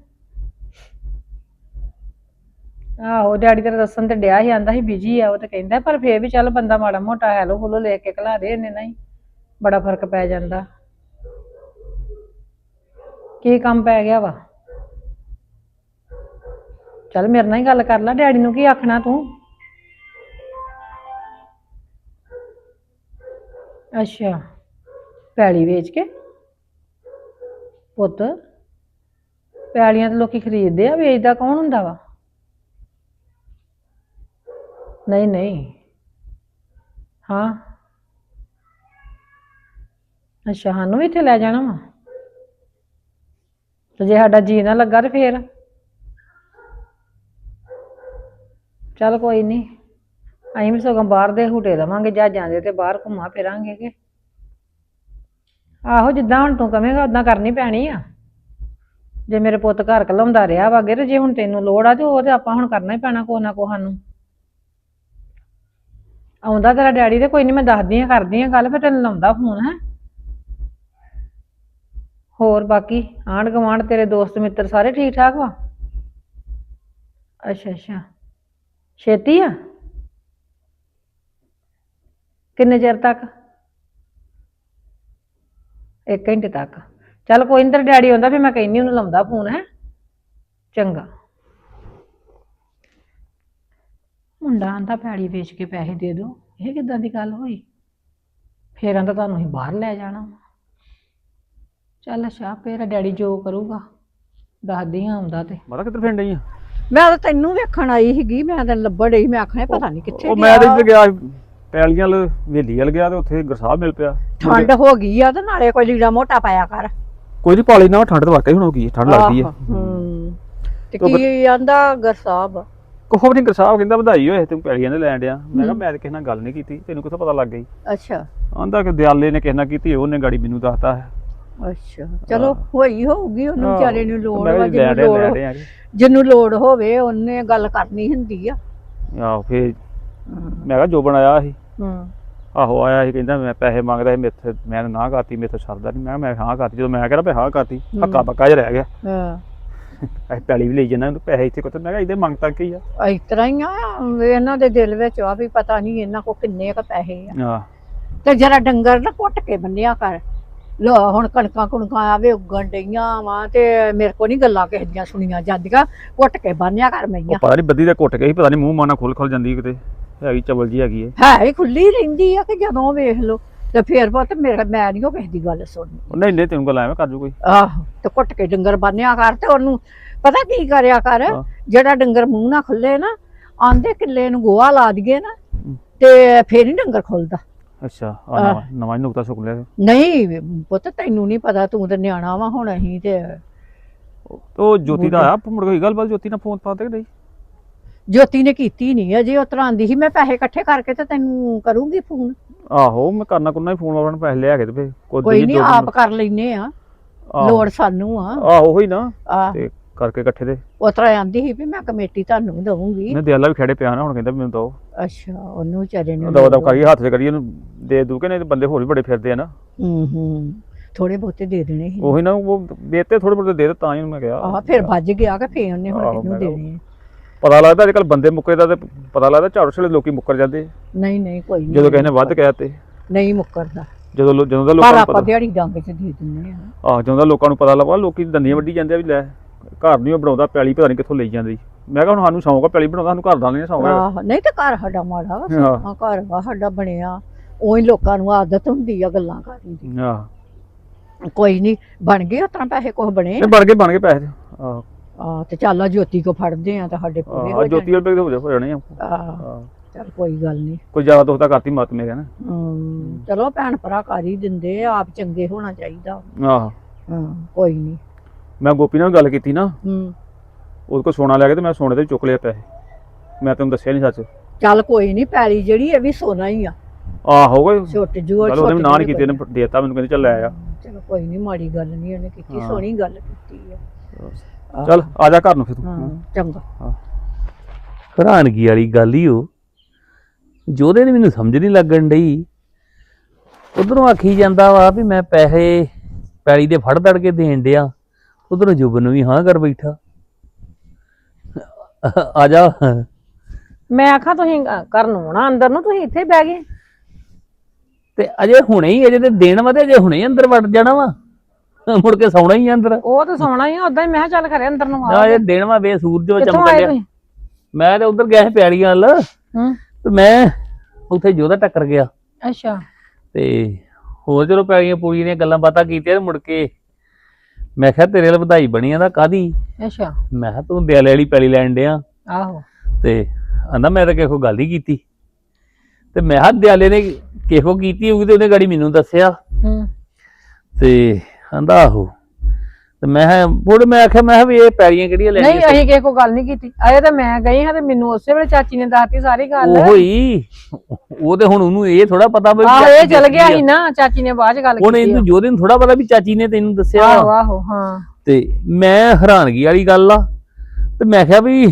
ਆਹੋ, ਡੈਡੀ ਤੇਰਾ ਦੱਸਣ ਤੇ ਡਿਆ ਸੀ, ਆਂਦਾ ਸੀ ਬਿਜ਼ੀ ਆ, ਉਹ ਤੇ ਕਹਿੰਦਾ, ਪਰ ਫੇਰ ਵੀ ਚੱਲ ਬੰਦਾ ਮਾੜਾ ਮੋਟਾ ਹੈਲੋ ਹੁਲੋ ਲੈ ਕੇ ਘਲਾ ਦੇ, ਇੰਨੇ ਨਹੀਂ ਬੜਾ ਫ਼ਰਕ ਪੈ ਜਾਂਦਾ। ਕੀ ਕੰਮ ਪੈ ਗਿਆ ਵਾ? ਚੱਲ ਮੇਰੇ ਨਾਲ ਹੀ ਗੱਲ ਕਰ ਲੈ, ਡੈਡੀ ਨੂੰ ਕੀ ਆਖਣਾ ਤੂੰ? ਅੱਛਾ, ਪੈਲੀ ਵੇਚ ਕੇ? ਪੁੱਤ, ਪੈਲੀਆਂ ਤੇ ਲੋਕੀ ਖਰੀਦਦੇ ਆ, ਵੇਚਦਾ ਕੌਣ ਹੁੰਦਾ ਵਾ? ਨਹੀਂ ਨਹੀਂ। ਹਾਂ। ਅੱਛਾ, ਸਾਨੂੰ ਵੀ ਇੱਥੇ ਲੈ ਜਾਣਾ ਵਾ? ਤੇ ਜੇ ਸਾਡਾ ਜੀ ਨਾ ਲੱਗਾ ਤੇ ਫੇਰ? ਚੱਲ ਕੋਈ ਨਹੀਂ ਅਸੀਂ ਵੀ ਸਗੋਂ ਬਾਹਰ ਦੇ ਹੂਟੇ ਦਵਾਂਗੇ ਜਹਾਜ਼ਾਂ ਦੇ ਤੇ ਬਾਹਰ ਘੁੰਮਾ ਫਿਰਾਂਗੇ ਕਿ। ਆਹੋ, ਜਿੱਦਾਂ ਹੁਣ ਤੂੰ ਕਵੇਂਗਾ ਉਦਾਂ ਕਰਨੀ ਪੈਣੀ ਆ। ਜੇ ਮੇਰੇ ਪੁੱਤ ਘਰ ਕਲਾਉਂਦਾ ਰਿਹਾ ਵਾ ਅੱਗੇ, ਤੇ ਜੇ ਹੁਣ ਤੈਨੂੰ ਲੋੜ ਆ, ਤੇ ਉਹ ਤੇ ਆਪਾਂ ਹੁਣ ਕਰਨਾ ਹੀ ਪੈਣਾ ਕੋ ਨਾ ਕੋ ਸਾਨੂੰ। ਆਉਂਦਾ ਤੇਰਾ ਡੈਡੀ ਤੇ ਕੋਈ ਨਹੀਂ ਮੈਂ ਦੱਸਦੀ ਆ, ਕਰਦੀ ਆ ਗੱਲ, ਫਿਰ ਤੈਨੂੰ ਲਾਉਂਦਾ ਫੋਨ, ਹੈ। ਹੋਰ ਬਾਕੀ ਆਂਢ ਗੁਆਂਢ ਤੇਰੇ ਦੋਸਤ ਮਿੱਤਰ ਸਾਰੇ ਠੀਕ ਠਾਕ ਵਾ? ਅੱਛਾ ਅੱਛਾ। ਛੇਤੀ ਆ? ਕਿੰਨੇ ਚਿਰ ਤੱਕ? ਇੱਕ ਘੰਟੇ ਤੱਕ। ਚੱਲ ਕੋਈ ਨਹੀਂ ਡੈਡੀ ਆਉਂਦਾ, ਫਿਰ ਮੈਂ ਕਹਿੰਦੀ ਉਹਨੂੰ ਲਾਉਂਦਾ ਫੋਨ, ਹੈ। ਚੰਗਾ। ਮੁੰਡਾ ਆਂਦਾ ਪੈੜੀ ਵੇਚ ਕੇ ਪੈਸੇ ਦੇ ਦਿਓ। ਇਹ ਕਿੱਦਾਂ ਦੀ ਗੱਲ ਹੋਈ? ਫੇਰ ਆਂਦਾ ਤੁਹਾਨੂੰ ਹੀ ਬਾਹਰ ਲੈ ਜਾਣਾ। ਵਾ। ਚੱਲ ਅੱਛਾ ਫੇਰ ਡੈਡੀ ਜੋ ਕਰੂਗਾ। ਦੱਸਦੀ ਆ ਆਉਂਦਾ ਤੇ। ਮਾਤਾ ਕਿੱਧਰ ਫਿਰਨ ਡਈ ਆ? ਮੈਂ ਤਾਂ ਤੈਨੂੰ ਵੇਖਣ ਆਈ ਸੀਗੀ ਮੈਂ ਤਾਂ ਲੱਭਣ ਡਈ ਮੈਂ ਆਖਣਾ ਪਤਾ ਨਹੀਂ ਕਿੱਥੇ ਉਹ ਮੈਂ ਤਾਂ ਗਿਆ ਇੱਧਰ ਗਿਆ ਪੈਲੀਆਂ ਵਾਲ ਵੇਲੀ ਵਾਲ ਗਿਆ ਤੇ ਉੱਥੇ ਗੁਰਸਾਹਿਬ ਮਿਲ ਪਿਆ। ਠੰਡ ਹੋ ਗਈ ਆ ਤੇ ਨਾਲੇ ਕੋਈ ਲੀੜਾ ਮੋਟਾ ਪਾਇਆ ਕਰ। ਕੋਈ ਨਹੀਂ ਪਾਲੀ ਨਾ ਠੰਡ ਤਾਂ ਵਾਕਈ ਹੁਣ ਹੋ ਗਈ ਠੰਡ ਲੱਗਦੀ ਆਹੋ, ਹੂੰ। ਤੇ ਕੀ ਆਂਦਾ ਗਰਸਾਬ ਕੋਹ ਨਹੀਂ ਗੁਰਸਾਹਿਬ ਕਹਿੰਦਾ ਵਧਾਈ ਹੋਏ ਤੂੰ ਪੈਲੀਆਂ ਦੇ ਲੈਣ ਡਿਆ। ਮੈਂ ਕਿਹਾ ਮੈਂ ਤਾਂ ਕਿਸੇ ਨਾਲ ਗੱਲ ਨਹੀਂ ਕੀਤੀ ਤੈਨੂੰ ਕਿੱਥੋਂ ਪਤਾ ਲੱਗ ਗਈ? ਅੱਛਾ। ਆਂਦਾ ਕਿ ਦਿਆਲੇ ਨੇ ਕਿਸੇ ਨਾਲ ਕੀਤੀ ਉਹਨੇ ਗਾੜੀ ਮੈਨੂੰ ਦੱਸਤਾ। ਹੈ ਅੱਛਾ। ਚਲੋ ਹੋਈ ਹੋਊਗੀ ਉਹਨੂੰ ਵਿਚਾਰੇ ਨੂੰ ਲੋੜ ਮੈਂ ਵਾ ਜਿਹਨੂੰ ਲੋੜ। ਜਿਹਨੂੰ ਲੋੜ ਹੋਵੇ ਉਹਨੇ ਗੱਲ ਕਰਨੀ ਹੁੰਦੀ ਆ। ਆਹੋ ਫੇਰ ਮੈਂ ਕਿਹਾ ਜੋ ਬਣਾਇਆ ਸੀ। ਹੂੰ। ਆਹੋ ਆਇਆ ਸੀ ਕਹਿੰਦਾ ਮੈਂ ਪੈਸੇ ਮੰਗਦਾ ਸੀ ਮੇਥੇ ਮੈਂ ਨਾ ਕਰਤੀ ਮੇਥੇ ਸਰਦਾ ਨਹੀਂ ਮੈਂ ਕਿਹਾ ਮੈਂ ਹਾਂ ਕਰਤੀ ਜਦੋਂ ਮੈਂ ਕਹਿੰਦਾ ਮੈਂ ਹਾਂ ਕਰਤੀ ਹੱਕਾ ਬੱਕਾ ਜਿਹਾ ਰਹਿ ਗਿਆ। ਹਾਂ। ਅਸੀਂ ਪੈਲੀ ਵੀ ਲਈ ਜੰਨਾ ਪੈਸੇ ਇੱਥੇ ਕੋਤੇ ਮੈਂ ਕਿਹਾ ਇਹਦੇ ਮੰਗ ਤੱਕ ਹੀ ਆ? ਇਸ ਤਰ੍ਹਾਂ ਹੀ ਆ ਇਹਨਾਂ ਦੇ ਦਿਲ ਵਿੱਚ ਆ ਵੀ ਪਤਾ ਨਹੀਂ ਇਹਨਾਂ ਕੋ ਕਿੰਨੇ ਕ ਪੈਸੇ ਆ। ਆਹ ਤੇ ਜਰਾ ਡੰਗਰ ਨਾ ਕੁੱਟ ਕੇ ਬੰਨਿਆ ਕਰ। ਲੋ ਹੁਣ ਕਣਕਾਂ ਕੁਣਕਾਂ ਆਵੇ ਉੱਗਣ ਡਈਆਂ ਵਾ ਤੇ ਮੇਰੇ ਕੋ ਨਹੀਂ ਗੱਲਾਂ ਕਿਸੇ ਦੀਆਂ ਸੁਣੀਆਂ ਜਾਂਦੀਆਂ। ਕੁੱਟ ਕੇ ਬੰਨਿਆ ਕਰ ਉਹ ਮਈਆਂ ਪਤਾ ਨਹੀਂ ਬੱਦੀ ਦਾ ਘੁੱਟ ਕੇ ਸੀ ਪਤਾ ਨਹੀਂ ਮੂੰਹ ਮਾਨਾ ਖੁੱਲ ਖੁੱਲ ਜਾਂਦੀ ਕਿਤੇ। ਹੈਗੀ ਚਵਲ ਜੀ ਹੈਗੀ ਏ। ਹੈ ਹੀ ਖੁੱਲੀ ਰਹਿੰਦੀ ਆ ਕਿ ਜਦੋਂ ਵੇਖ ਲੋ ਤੇ ਫੇਰ ਪੁੱਤ ਮੇਰਾ ਮੈਂ ਨਹੀਂ ਕਿਸੇ ਦੀ ਗੱਲ ਸੁਣਨੀ। ਉਹ ਨਹੀਂ ਨਹੀਂ ਤੈਨੂੰ ਗੱਲ ਐਵੇਂ ਕਰ ਜੂ ਕੋਈ। ਆਹੋ ਤੇ ਕੁੱਟ ਕੇ ਡੰਗਰ ਬੰਨਿਆ ਕਰ ਤੇ ਉਹਨੂੰ। ਪਤਾ ਕੀ ਕਰਿਆ ਕਰ? ਹਾਂ। ਜਿਹੜਾ ਡੰਗਰ ਮੂੰਹ ਨਾ ਖੁੱਲੇ ਨਾ ਆਂਦੇ ਕਿੱਲੇ ਨੂੰ ਗੋਹਾ ਲਾ ਦਈਏ ਨਾ। ਤੇ ਫੇਰ ਹੀ ਡੰਗਰ ਖੁੱਲਦਾ। ਅੱਛਾ ਆ ਨਵਾਂ ਨਵਾਂ ਹੀ ਨੁਕਤਾ ਸੁੱਕ ਲਿਆ ਨਹੀਂ ਪੁੱਤ ਤੈਨੂੰ ਨਹੀਂ ਪਤਾ ਤੂੰ ਤੇ ਨਿਆਣਾ ਵਾ ਹੁਣ ਅਸੀਂ ਤੇ ਉਹ ਜੋਤੀ ਦਾ ਆਇਆ ਮੁੜ ਕੋਈ ਗੱਲਬਾਤ ਜੋਤੀ ਨਾਲ ਫੋਨ ਪਾ ਤੇ ਨਹੀਂ? ਜੋਤੀ ਨੇ ਕੀਤੀ ਨਹੀਂ ਅਜੇ ਉਹ ਤਰ੍ਹਾਂ ਆਂਦੀ ਸੀ ਮੈਂ ਪੈਸੇ ਇਕੱਠੇ ਕਰਕੇ ਤੇ ਤੈਨੂੰ ਕਰੂੰਗੀ ਫੋਨ। ਆਹੋ ਮੈਂ ਕਰਨਾ ਕੁੰਨਾ ਹੀ ਫੋਨ ਵਾਪਰਨ ਪੈਸੇ ਲਿਆ ਕੇ ਤੇ ਫੇ ਕੋਈ ਨਹੀਂ ਆਪ ਕਰ ਲੈਨੇ ਆ ਲੋੜ ਸਾਨੂੰ ਆ। ਆਹੋ ਉਹੀ ਨਾ। ਆ ਤੇ ਕਰਕੇ ਇਕੱਠੇ ਦੇ ਉਹ ਤਰ੍ਹਾਂ ਆਂਦੀ ਸੀ ਵੀ ਮੈਂ ਕਮੇਟੀ ਤੁਹਾਨੂੰ ਦਵਾਂਗੀ ਨੇ ਦਿਆਲਾ ਵੀ ਖੜੇ ਪਿਆ ਨਾ ਹੁਣ ਕਹਿੰਦਾ ਵੀ ਮੈਨੂੰ ਦੋ ਅੱਛਾ ਉਹਨੂੰ ਵਿਚਾਰੇ ਨੂੰ ਦਵਾ ਦਵਾ ਕਰੀਏ ਹੱਥ 'ਚ ਕਰੀਏ ਉਹਨੂੰ ਦੇ ਦੂ ਕਿ ਨਹੀਂ ਤੇ ਬੰਦੇ ਹੋਰ ਵੀ ਬੜੇ ਫਿਰਦੇ ਆ ਨਾ। ਹੂੰ ਹੂੰ ਥੋੜੇ ਬਹੁਤੇ ਦੇ ਦੇਣੇ ਸੀ। ਉਹੀ ਨਾ ਉਹ ਦੇਤੇ ਥੋੜੇ ਬਹੁਤੇ ਦੇ ਦੇ ਤਾਂ ਹੀ ਉਹਨੂੰ ਮੈਂ ਕਿਹਾ। ਆਹ ਫਿਰ ਵੱਜ ਗਿਆ ਕਿ ਫੇਰ ਉਹਨੇ ਹੁਣ ਆਹੋ, ਕਿਹਨੂੰ ਮੈਂ ਕਿਹਾ ਦੇਣੇ ਆ। ਪਤਾ ਲੱਗਦਾ ਅੱਜ ਕੱਲ ਬੰਦੇ ਮੁੱਕੇ ਦਾ ਤੇ ਪਤਾ ਲੱਗਦਾ ਝਾੜੂ ਛਲੇ ਲੋਕੀ ਮੁੱਕਰ ਜਾਂਦੇ। ਨਹੀਂ ਨਹੀਂ ਕੋਈ ਨਹੀਂ। ਜਦੋਂ ਕਿਸੇ ਨੇ ਵੱਧ ਕਹਿ ਤੇ ਨਹੀਂ ਮੁੱਕਰਦਾ। ਜਦੋਂ ਲੋ- ਜਦੋਂ ਦਾ ਪਰ ਲੋਕਾਂ ਨੂੰ ਆਪਾਂ ਪਤਾ ਦਿਹਾੜੀ ਡੰਗ ਚ ਦੇ ਦਿੰਦੇ ਆ। ਆਹ ਜਦੋਂ ਦਾ ਲੋਕਾਂ ਨੂੰ ਪਤਾ ਲੱਗਾ ਲੋਕੀ ਦੰਦੀਆਂ ਵੱਢੀ ਜਾਂਦੇ ਆ ਵੀ ਲੈ। ਘਰ ਨਹੀਂ ਬਣਾਉਂਦਾ ਪੈਲੀ ਪਤਾ ਨਹੀਂ ਕਿੱਥੋਂ ਲਈ ਜਾਂਦੀ। ਮੈਂ ਕਿਹਾ ਹੁਣ ਸਾਨੂੰ ਸ਼ੌਂਕ ਆ ਪੈਲੀ ਬਣਾਉਂਦਾ ਸਾਨੂੰ ਘਰ ਦਾ ਨਹੀਂ ਸ਼ੌਂਕ ਆਹ ਨਹੀਂ ਤੇ ਘਰ ਸਾਡਾ ਮਾੜਾ ਵਾ ਹਾਂ। ਘਰ ਵਾ ਸਾਡਾ ਬਣਿਆ। ਉਹੀ ਲੋਕਾਂ ਨੂੰ ਆਦਤ ਹੁੰਦੀ ਆ ਗੱਲਾਂ ਕਰਨ ਦੀ। ਆਹ ਕੋਈ ਨਹੀਂ ਬਣ ਗਏ ਉਸ ਤਰ੍ਹਾਂ ਪੈਸੇ ਕੁਛ ਬਣੇ। ਤੇ ਬਣ ਗਏ ਬਣ ਗਏ ਪੈਸੇ। ਆਹ। ਆ ਤੇ ਚੱਲ ਆ ਜੋਤੀ ਕੋ ਫੜਦੇ ਆ ਤਾਂ ਸਾਡੇ ਪੂਰੇ ਆਹ ਹੋ ਜੋਤੀ ਵਾਲੇ ਪੈਸੇ ਹੋ ਜਾ- ਹੋ ਜਾਣੇ ਆ। ਆਹ, ਚੱਲ ਕੋਈ ਗੱਲ ਨਹੀਂ ਕੋਈ ਜ਼ਿਆਦਾ ਦੋਸਤਾ ਕਰਤੀ ਮਤ ਮੇਰੇ ਨਾ। ਚਲੋ ਭੈਣ ਭਰਾ ਕਰ ਹੀ ਦਿੰਦੇ ਆ, ਆਪ ਚੰਗੇ ਹੋਣਾ ਚਾਹੀਦਾ। ਆਹ। ਹਾਂ ਕੋਈ ਨਹੀਂ ਮੈਂ ਗੋਪੀ ਨਾਲ ਵੀ ਗੱਲ ਕੀਤੀ ਨਾ ਹੂੰ। ਉਹਦੇ ਕੋਲ ਸੋਨਾ ਲੈ ਕੇ ਤੇ ਮੈਂ ਸੋਨੇ ਤੇ ਚੁੱਕ ਲਿਆ ਪੈਸੇ। ਮੈਂ ਤੈਨੂੰ ਦੱਸਿਆ ਨਹੀਂ ਸੱਚ। ਚੱਲ ਕੋਈ ਨਹੀਂ ਪੈਲੀ ਜਿਹੜੀ ਇਹ ਵੀ ਸੋਨਾ ਹੀ ਆ। ਆਹੋ ਕੋਈ ਛੋਟੇ ਜੂ ਗੱਲ ਉਹਨੇ ਨਾ ਨਹੀਂ ਕੀਤੀ ਉਹਨੇ ਦੇਤਾ ਮੈਨੂੰ ਕਹਿੰਦੀ ਚੱਲ ਲੈ ਆ। ਚਲੋ ਕੋਈ ਨਹੀਂ ਮਾੜੀ ਗੱਲ ਨਹੀਂ ਉਹਨੇ ਕੀਤੀ ਹਾਂ। ਸੋਹਣੀ ਗੱਲ ਕੀਤੀ ਆ। ਚੱਲ ਆ ਜਾ ਘਰ ਨੂੰ ਫਿਰ ਹਾਂ ਤੂੰ ਚੰਗਾ ਹੈਰਾਨਗੀ ਵਾਲੀ ਗੱਲ ਹੀ ਉਹ ਜੋਦੇ ਨੇ ਮੈਨੂੰ ਸਮਝ ਨਹੀਂ ਲੱਗਣ ਡਈ। ਉਧਰੋਂ ਆਖੀ ਜਾਂਦਾ ਵਾ ਵੀ ਮੈਂ ਪੈਸੇ ਪੈਲੀ ਦੇ ਫੜ ਦੜ ਕੇ ਦੇਣ ਡਿਆ। ਉਧਰੋਂ ਜੁਬਨ ਨੂੰ ਵੀ ਹਾਂ ਕਰ ਬੈਠਾ। ਆ ਜਾ। ਮੈਂ ਆਖਾਂ ਤੁਸੀਂ ਅ, ਘਰ ਨੂੰ ਆਉਣਾ ਅੰਦਰ ਨੂੰ ਤੁਸੀਂ ਇੱਥੇ ਬਹਿ ਗਏ। ਤੇ ਅਜੇ ਹੁਣੇ ਹੀ ਅਜੇ ਤੇ ਦੇਣ ਵਾ ਤੇ ਅਜੇ ਹੁਣੇ ਹੀ ਅੰਦਰ ਵੜ ਜਾਣਾ ਵਾ। ਮੁੜ ਕੇ ਸੌਣਾ ਹੀ ਆ ਅੰਦਰ। ਉਹ ਤਾਂ ਸੌਣਾ ਹੀ ਆ ਉਦਾਂ ਹੀ ਮੈਂ ਕਿਹਾ ਚੱਲ ਖਰੇ ਅੰਦਰ ਨੂੰ ਨਾ ਆ ਇਹ ਦੇਣ ਵਾ ਵੇ ਸੂਰਜ ਵਿੱਚ ਕਿੱਥੋਂ ਚਮਕ ਆਏ ਗਿਆ ਤੁਸੀਂ? ਮੈਂ ਤੇ ਉਧਰ ਗਿਆ ਸੀ ਪਿਆਲੀਆਂ ਵੱਲ। ਹੂੰ। ਤੇ ਮੈਂ ਉੱਥੇ ਜੋਦਾ ਟੱਕਰ ਗਿਆ। ਅੱਛਾ। ਤੇ ਹੋਰ ਚਲੋ ਪੈਲੀਆਂ ਪੂਰੀਆਂ ਦੀਆਂ ਗੱਲਾਂ ਬਾਤਾਂ ਕੀਤੀਆਂ ਤੇ ਮੁੜ ਕੇ ਮੈਂ ਕਿਹਾ ਤੇਰੇ ਨਾਲ ਵਧਾਈ ਬਣੀ ਆ ਦਾ ਕਾਦੀ ਅੱਛਾ। ਮੈਂ ਕਿਹਾ ਤੂੰ ਦਿਆਲੇ ਵਾਲੀ ਪੈਲੀ ਲੈਣ ਡਿਆ। ਆਹੋ। ਤੇ ਆਂਦਾ ਮੈਂ ਤਾਂ ਕਿਸੇ ਕੋ ਗੱਲ ਹੀ ਕੀਤੀ। ਤੇ ਮੈਂ ਕਿਹਾ ਦਿਆਲੇ ਨੇ ਕਿਸੇ ਕੋ ਕੀਤੀ ਹੋਊਗੀ ਤੇ ਉਹਨੇ ਗਾੜੀ ਮੈਨੂੰ ਦੱਸਿਆ। ਹੂੰ। ਤੇ ਆਂਦਾ ਆਹੋ। ਤੇ ਮੈਂ ਕਿਹਾ ਮੁੜ ਮੈਂ ਆਖਿਆ ਮੈਂ ਕਿਹਾ ਵੀ ਇਹ ਪੈਲੀਆਂ ਕਿਹੜੀਆਂ ਨਹੀਂ ਲੈਣੀਆਂ ਅਸੀਂ ਕਿਸੇ ਕੋ ਗੱਲ ਨਹੀਂ ਕੀਤੀ। ਅਜੇ ਤਾਂ ਮੈਂ ਗਈ ਹਾਂ ਤੇ ਮੈਨੂੰ ਉਸੇ ਵੇਲੇ ਚਾਚੀ ਨੇ ਦੱਸਤੀ ਸਾਰੀ ਗੱਲ। ਉਹ। ਹੀ ਉਹ ਤੇ ਹੁਣ ਉਹਨੂੰ ਇਹ ਥੋੜਾ ਪਤਾ ਵੀ ਆਹੋ ਇਹ ਚਲ ਗਿਆ। ਸੀ ਨਾ ਚਾਚੀ ਨੇ ਬਾਅਦ ਚ ਗੱਲ ਹੁਣ ਕੀਤੀ ਇਹਨੂੰ ਜੋਦੇ ਨੂੰ ਥੋੜਾ ਪਤਾ ਵੀ ਚਾਚੀ ਨੇ ਤੈਨੂੰ ਦੱਸਿਆ। ਆਹੋ ਆਹੋ ਹਾਂ। ਤੇ ਮੈਂ ਹੈਰਾਨਗੀ ਵਾਲੀ ਗੱਲ ਆ। ਤੇ ਮੈਂ ਕਿਹਾ ਵੀ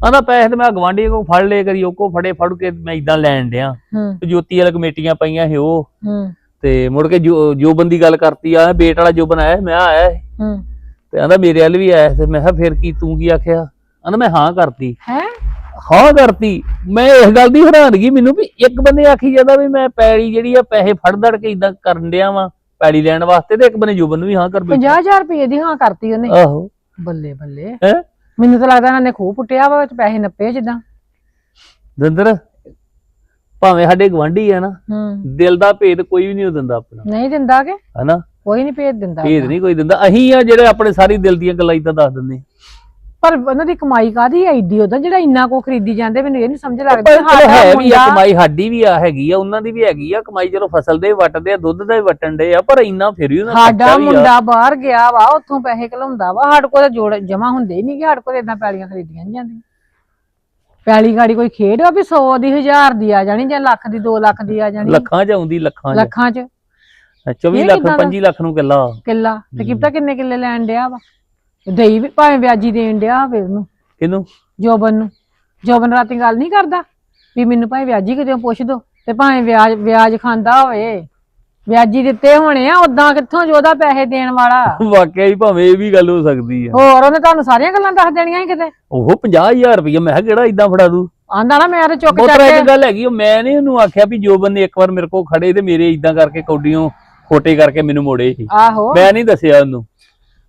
ਆਂਦਾ ਪੈਸੇ ਤੇ ਮੈਂ ਗਵਾਂਢੀ ਕੋ ਫੜ ਲਏ ਕਰੀ ਉਹ ਕੋ ਫੜੇ ਫੜ ਕੇ ਮੈਂ ਇਦਾਂ ਲੈਣ ਡਿਆ। ਤੇ ਜੋਤੀ ਵਾਲੇ ਕਮੇਟੀਆਂ ਪਈਆਂ ਸੀ ਉਹ। ਹੂੰ। ਤੇ ਮੁੜ ਕੇ ਜੋ ਜੋ ਬੰਦੀ ਗੱਲ ਕਰਤੀ ਆ ਬੇਟ ਵਾਲਾ ਜੋ ਬਣਾਇਆ ਮੈਂ ਆਇਆ। ਹੂੰ। ਤੇ ਆਂਦਾ ਮੇਰੇ ਵੱਲ ਵੀ ਆਇਆ ਤੇ ਮੈਂ ਕਿਹਾ ਫਿਰ ਕੀ ਤੂੰ ਕੀ ਆਖਿਆ? ਆਂਦਾ ਮੈਂ ਹਾਂ ਕਰਤੀ। ਹੈ? ਹਾਂ ਕਰਤੀ। ਮੈਂ ਇਸ ਗੱਲ ਦੀ ਹੈਰਾਨਗੀ ਮੈਨੂੰ ਵੀ ਇੱਕ ਬੰਦੇ ਆਖੀ ਜਾਂਦਾ ਵੀ ਮੈਂ ਪੈੜੀ ਜਿਹੜੀ ਆ ਪੈਸੇ ਫੜ ਦੜ ਕੇ ਇਦਾਂ ਕਰਨ ਡਿਆ ਵਾਂ ਪੈੜੀ ਲੈਣ ਵਾਸਤੇ ਤੇ ਇੱਕ ਬੰਦੇ ਜੁਬਨ ਨੂੰ ਵੀ ਹਾਂ ਕਰ ਬੈਠਾ। 50000 ਰੁਪਏ ਦੀ ਹਾਂ ਕਰਤੀ ਉਹਨੇ। ਆਹੋ। ਬੱਲੇ ਬੱਲੇ। ਹੈ? ਮੈਨੂੰ ਤਾਂ ਲੱਗਦਾ ਇਹਨਾਂ ਨੇ ਖੂਹ ਪੁੱਟਿਆ ਵਾ ਵਿੱਚ ਪੈਸੇ ਨੱਪੇ ਜਿੱਦਾਂ। ਦੰਦਰ ਭਾਵੇਂ ਸਾਡੇ ਗਵਾਂਢੀ ਆ ਨਾ ਹੂੰ। ਦਿਲ ਦਾ ਭੇਦ ਕੋਈ ਵੀ ਨਹੀਂ ਦਿੰਦਾ ਆਪਣਾ। ਨਹੀਂ ਦਿੰਦਾ ਕਿ? ਹਨਾ? ਕੋਈ ਨਹੀਂ ਭੇਜ ਦਿੰਦਾ ਭੇਦ ਨਹੀਂ ਕੋਈ ਦਿੰਦਾ। ਅਸੀਂ ਆ ਜਿਹੜੇ ਆਪਣੇ ਸਾਰੀ ਦਿਲ ਦੀਆਂ ਗੱਲਾਂ ਇਦਾਂ ਦੱਸ ਦਿੰਦੇ ਪਰ ਉਹਨਾਂ ਦੀ ਕਮਾਈ ਕਾਦੀ ਐਡੀ ਉਹਦਾ ਜਿਹੜਾ ਇੰਨਾ ਕੋ ਖਰੀਦੀ ਜਾਂਦੇ ਮੈਨੂੰ ਇਹ ਨਹੀਂ ਸਮਝ ਲੱਗਦੀ ਪਰ ਚਲੋ ਸਾਡਾ ਹੈ ਵੀ ਆ ਮੁੰਡਾ- ਕਮਾਈ ਸਾਡੀ ਵੀ ਆ ਹੈਗੀ ਆ ਉਹਨਾਂ ਦੀ ਵੀ ਹੈਗੀ ਆ। ਕਮਾਈ ਚਲੋ ਫਸਲ ਦੇ ਵੱਟਦੇ ਆ ਦੁੱਧ ਦਾ ਵੀ ਵਟਣ ਦੇ ਆ ਪਰ ਇੰਨਾ ਫਿਰ ਵੀ ਉਹਨਾਂ ਦਾ ਸਾਡਾ ਖਰਚਾ ਵੀ ਆ। ਮੁੰਡਾ ਬਾਹਰ ਗਿਆ ਵਾ ਉੱਥੋਂ ਪੈਸੇ ਘਲਾਉਂਦਾ ਵਾ ਸਾਡੇ ਕੋਲ ਤਾਂ ਜੋੜ ਜਮਾ ਹੁੰਦੇ ਹੀ ਨਹੀਂ ਕਿ ਸਾਡੇ ਕੋਲ ਇਦਾਂ ਪੈਲੀਆਂ ਖਰੀਦੀਆਂ ਨਹੀਂ ਜਾਂਦੀਆਂ। ਪੈਲੀ ਗਾੜੀ ਕੋਈ ਖੇਡ ਆ ਵੀ 100 ਦੀ 1000 ਦੀ ਆ ਜਾਣੀ ਜਾਂ ਲੱਖ ਦੀ 2 ਲੱਖ ਦੀ ਆ ਜਾਣੀ? ਲੱਖਾਂ ਚ ਆਉਂਦੀ ਲੱਖਾਂ ਚ। ਲੱਖਾਂ ਚ। 24 ਇਹ ਲੱਖ ਕਿੱਦਾਂ ਦਾ? 25 ਲੱਖ ਨੂੰ ਕਿੱਲਾ। ਕਿੱਲਾ। ਤੇ ਕਿਪਤਾ ਕਿੰਨੇ ਕਿੱਲੇ ਲੈਣ ਡਿਆ ਵਾ? ਦੇਈ ਵੀ ਭਾਵੇਂ ਵਿਆਜੀ ਦੇਣ ਡਿਆ ਹੋਵੇ ਉਹਨੂੰ। ਕਿਹਨੂੰ? ਜੋਬਨ ਨੂੰ। ਜੋਬਨ ਰਾਤੀ ਗੱਲ ਨਹੀਂ ਕਰਦਾ? ਵੀ ਮੈਨੂੰ ਭਾਵੇਂ ਵਿਆਜੀ ਕਿਤੇ ਪੁੱਛ ਦੋ ਤੇ ਭਾਵੇਂ ਵਿਆਜ ਵਿਆਜ ਖਾਂਦਾ ਹੋਵੇ। ਵਿਆਜੀ ਦਿੱਤੇ ਹੋਣੇ ਆ ਉਦਾਂ ਕਿੱਥੋਂ ਜੋਦਾ ਪੈਸੇ ਦੇਣ ਵਾਲਾ? ਵਾਕਿਆ ਹੀ ਭਾਵੇਂ ਇਹ ਵੀ ਗੱਲ ਹੋ ਸਕਦੀ ਆ। ਹੋਰ ਉਹਨੇ ਤੁਹਾਨੂੰ ਸਾਰੀਆਂ ਗੱਲਾਂ ਦੱਸ ਦੇਣੀਆਂ ਸੀ ਕਿਤੇ? ਉਹ 50000 ਰੁਪਏ ਮੈਂ ਕਿਹਾ ਕਿਹੜਾ ਇਦਾਂ ਫੜਾ ਦੂ? ਆਂਦਾ ਨਾ ਮੈਂ ਤੇ ਚੁੱਕ ਚੱਕ ਤਰ੍ਹਾਂ ਕੇ ਦੀ ਗੱਲ ਹੈਗੀ ਉਹ ਮੈਂ ਨੇ ਉਹਨੂੰ ਆਖਿਆ ਵੀ ਜੋਬਨ ਨੇ ਇੱਕ ਵਾਰ ਮੇਰੇ ਕੋਲ ਖੜੇ ਤੇ ਮੇਰੇ ਇਦਾਂ ਕਰਕੇ ਕੌਡੀਆਂ ਖੋਟੇ ਕਰਕੇ ਮੈਨੂੰ ਮੋੜੇ ਸੀ। ਆਹੋ। ਮੈਂ ਨਹੀਂ ਦੱਸਿਆ ਉਹਨੂੰ।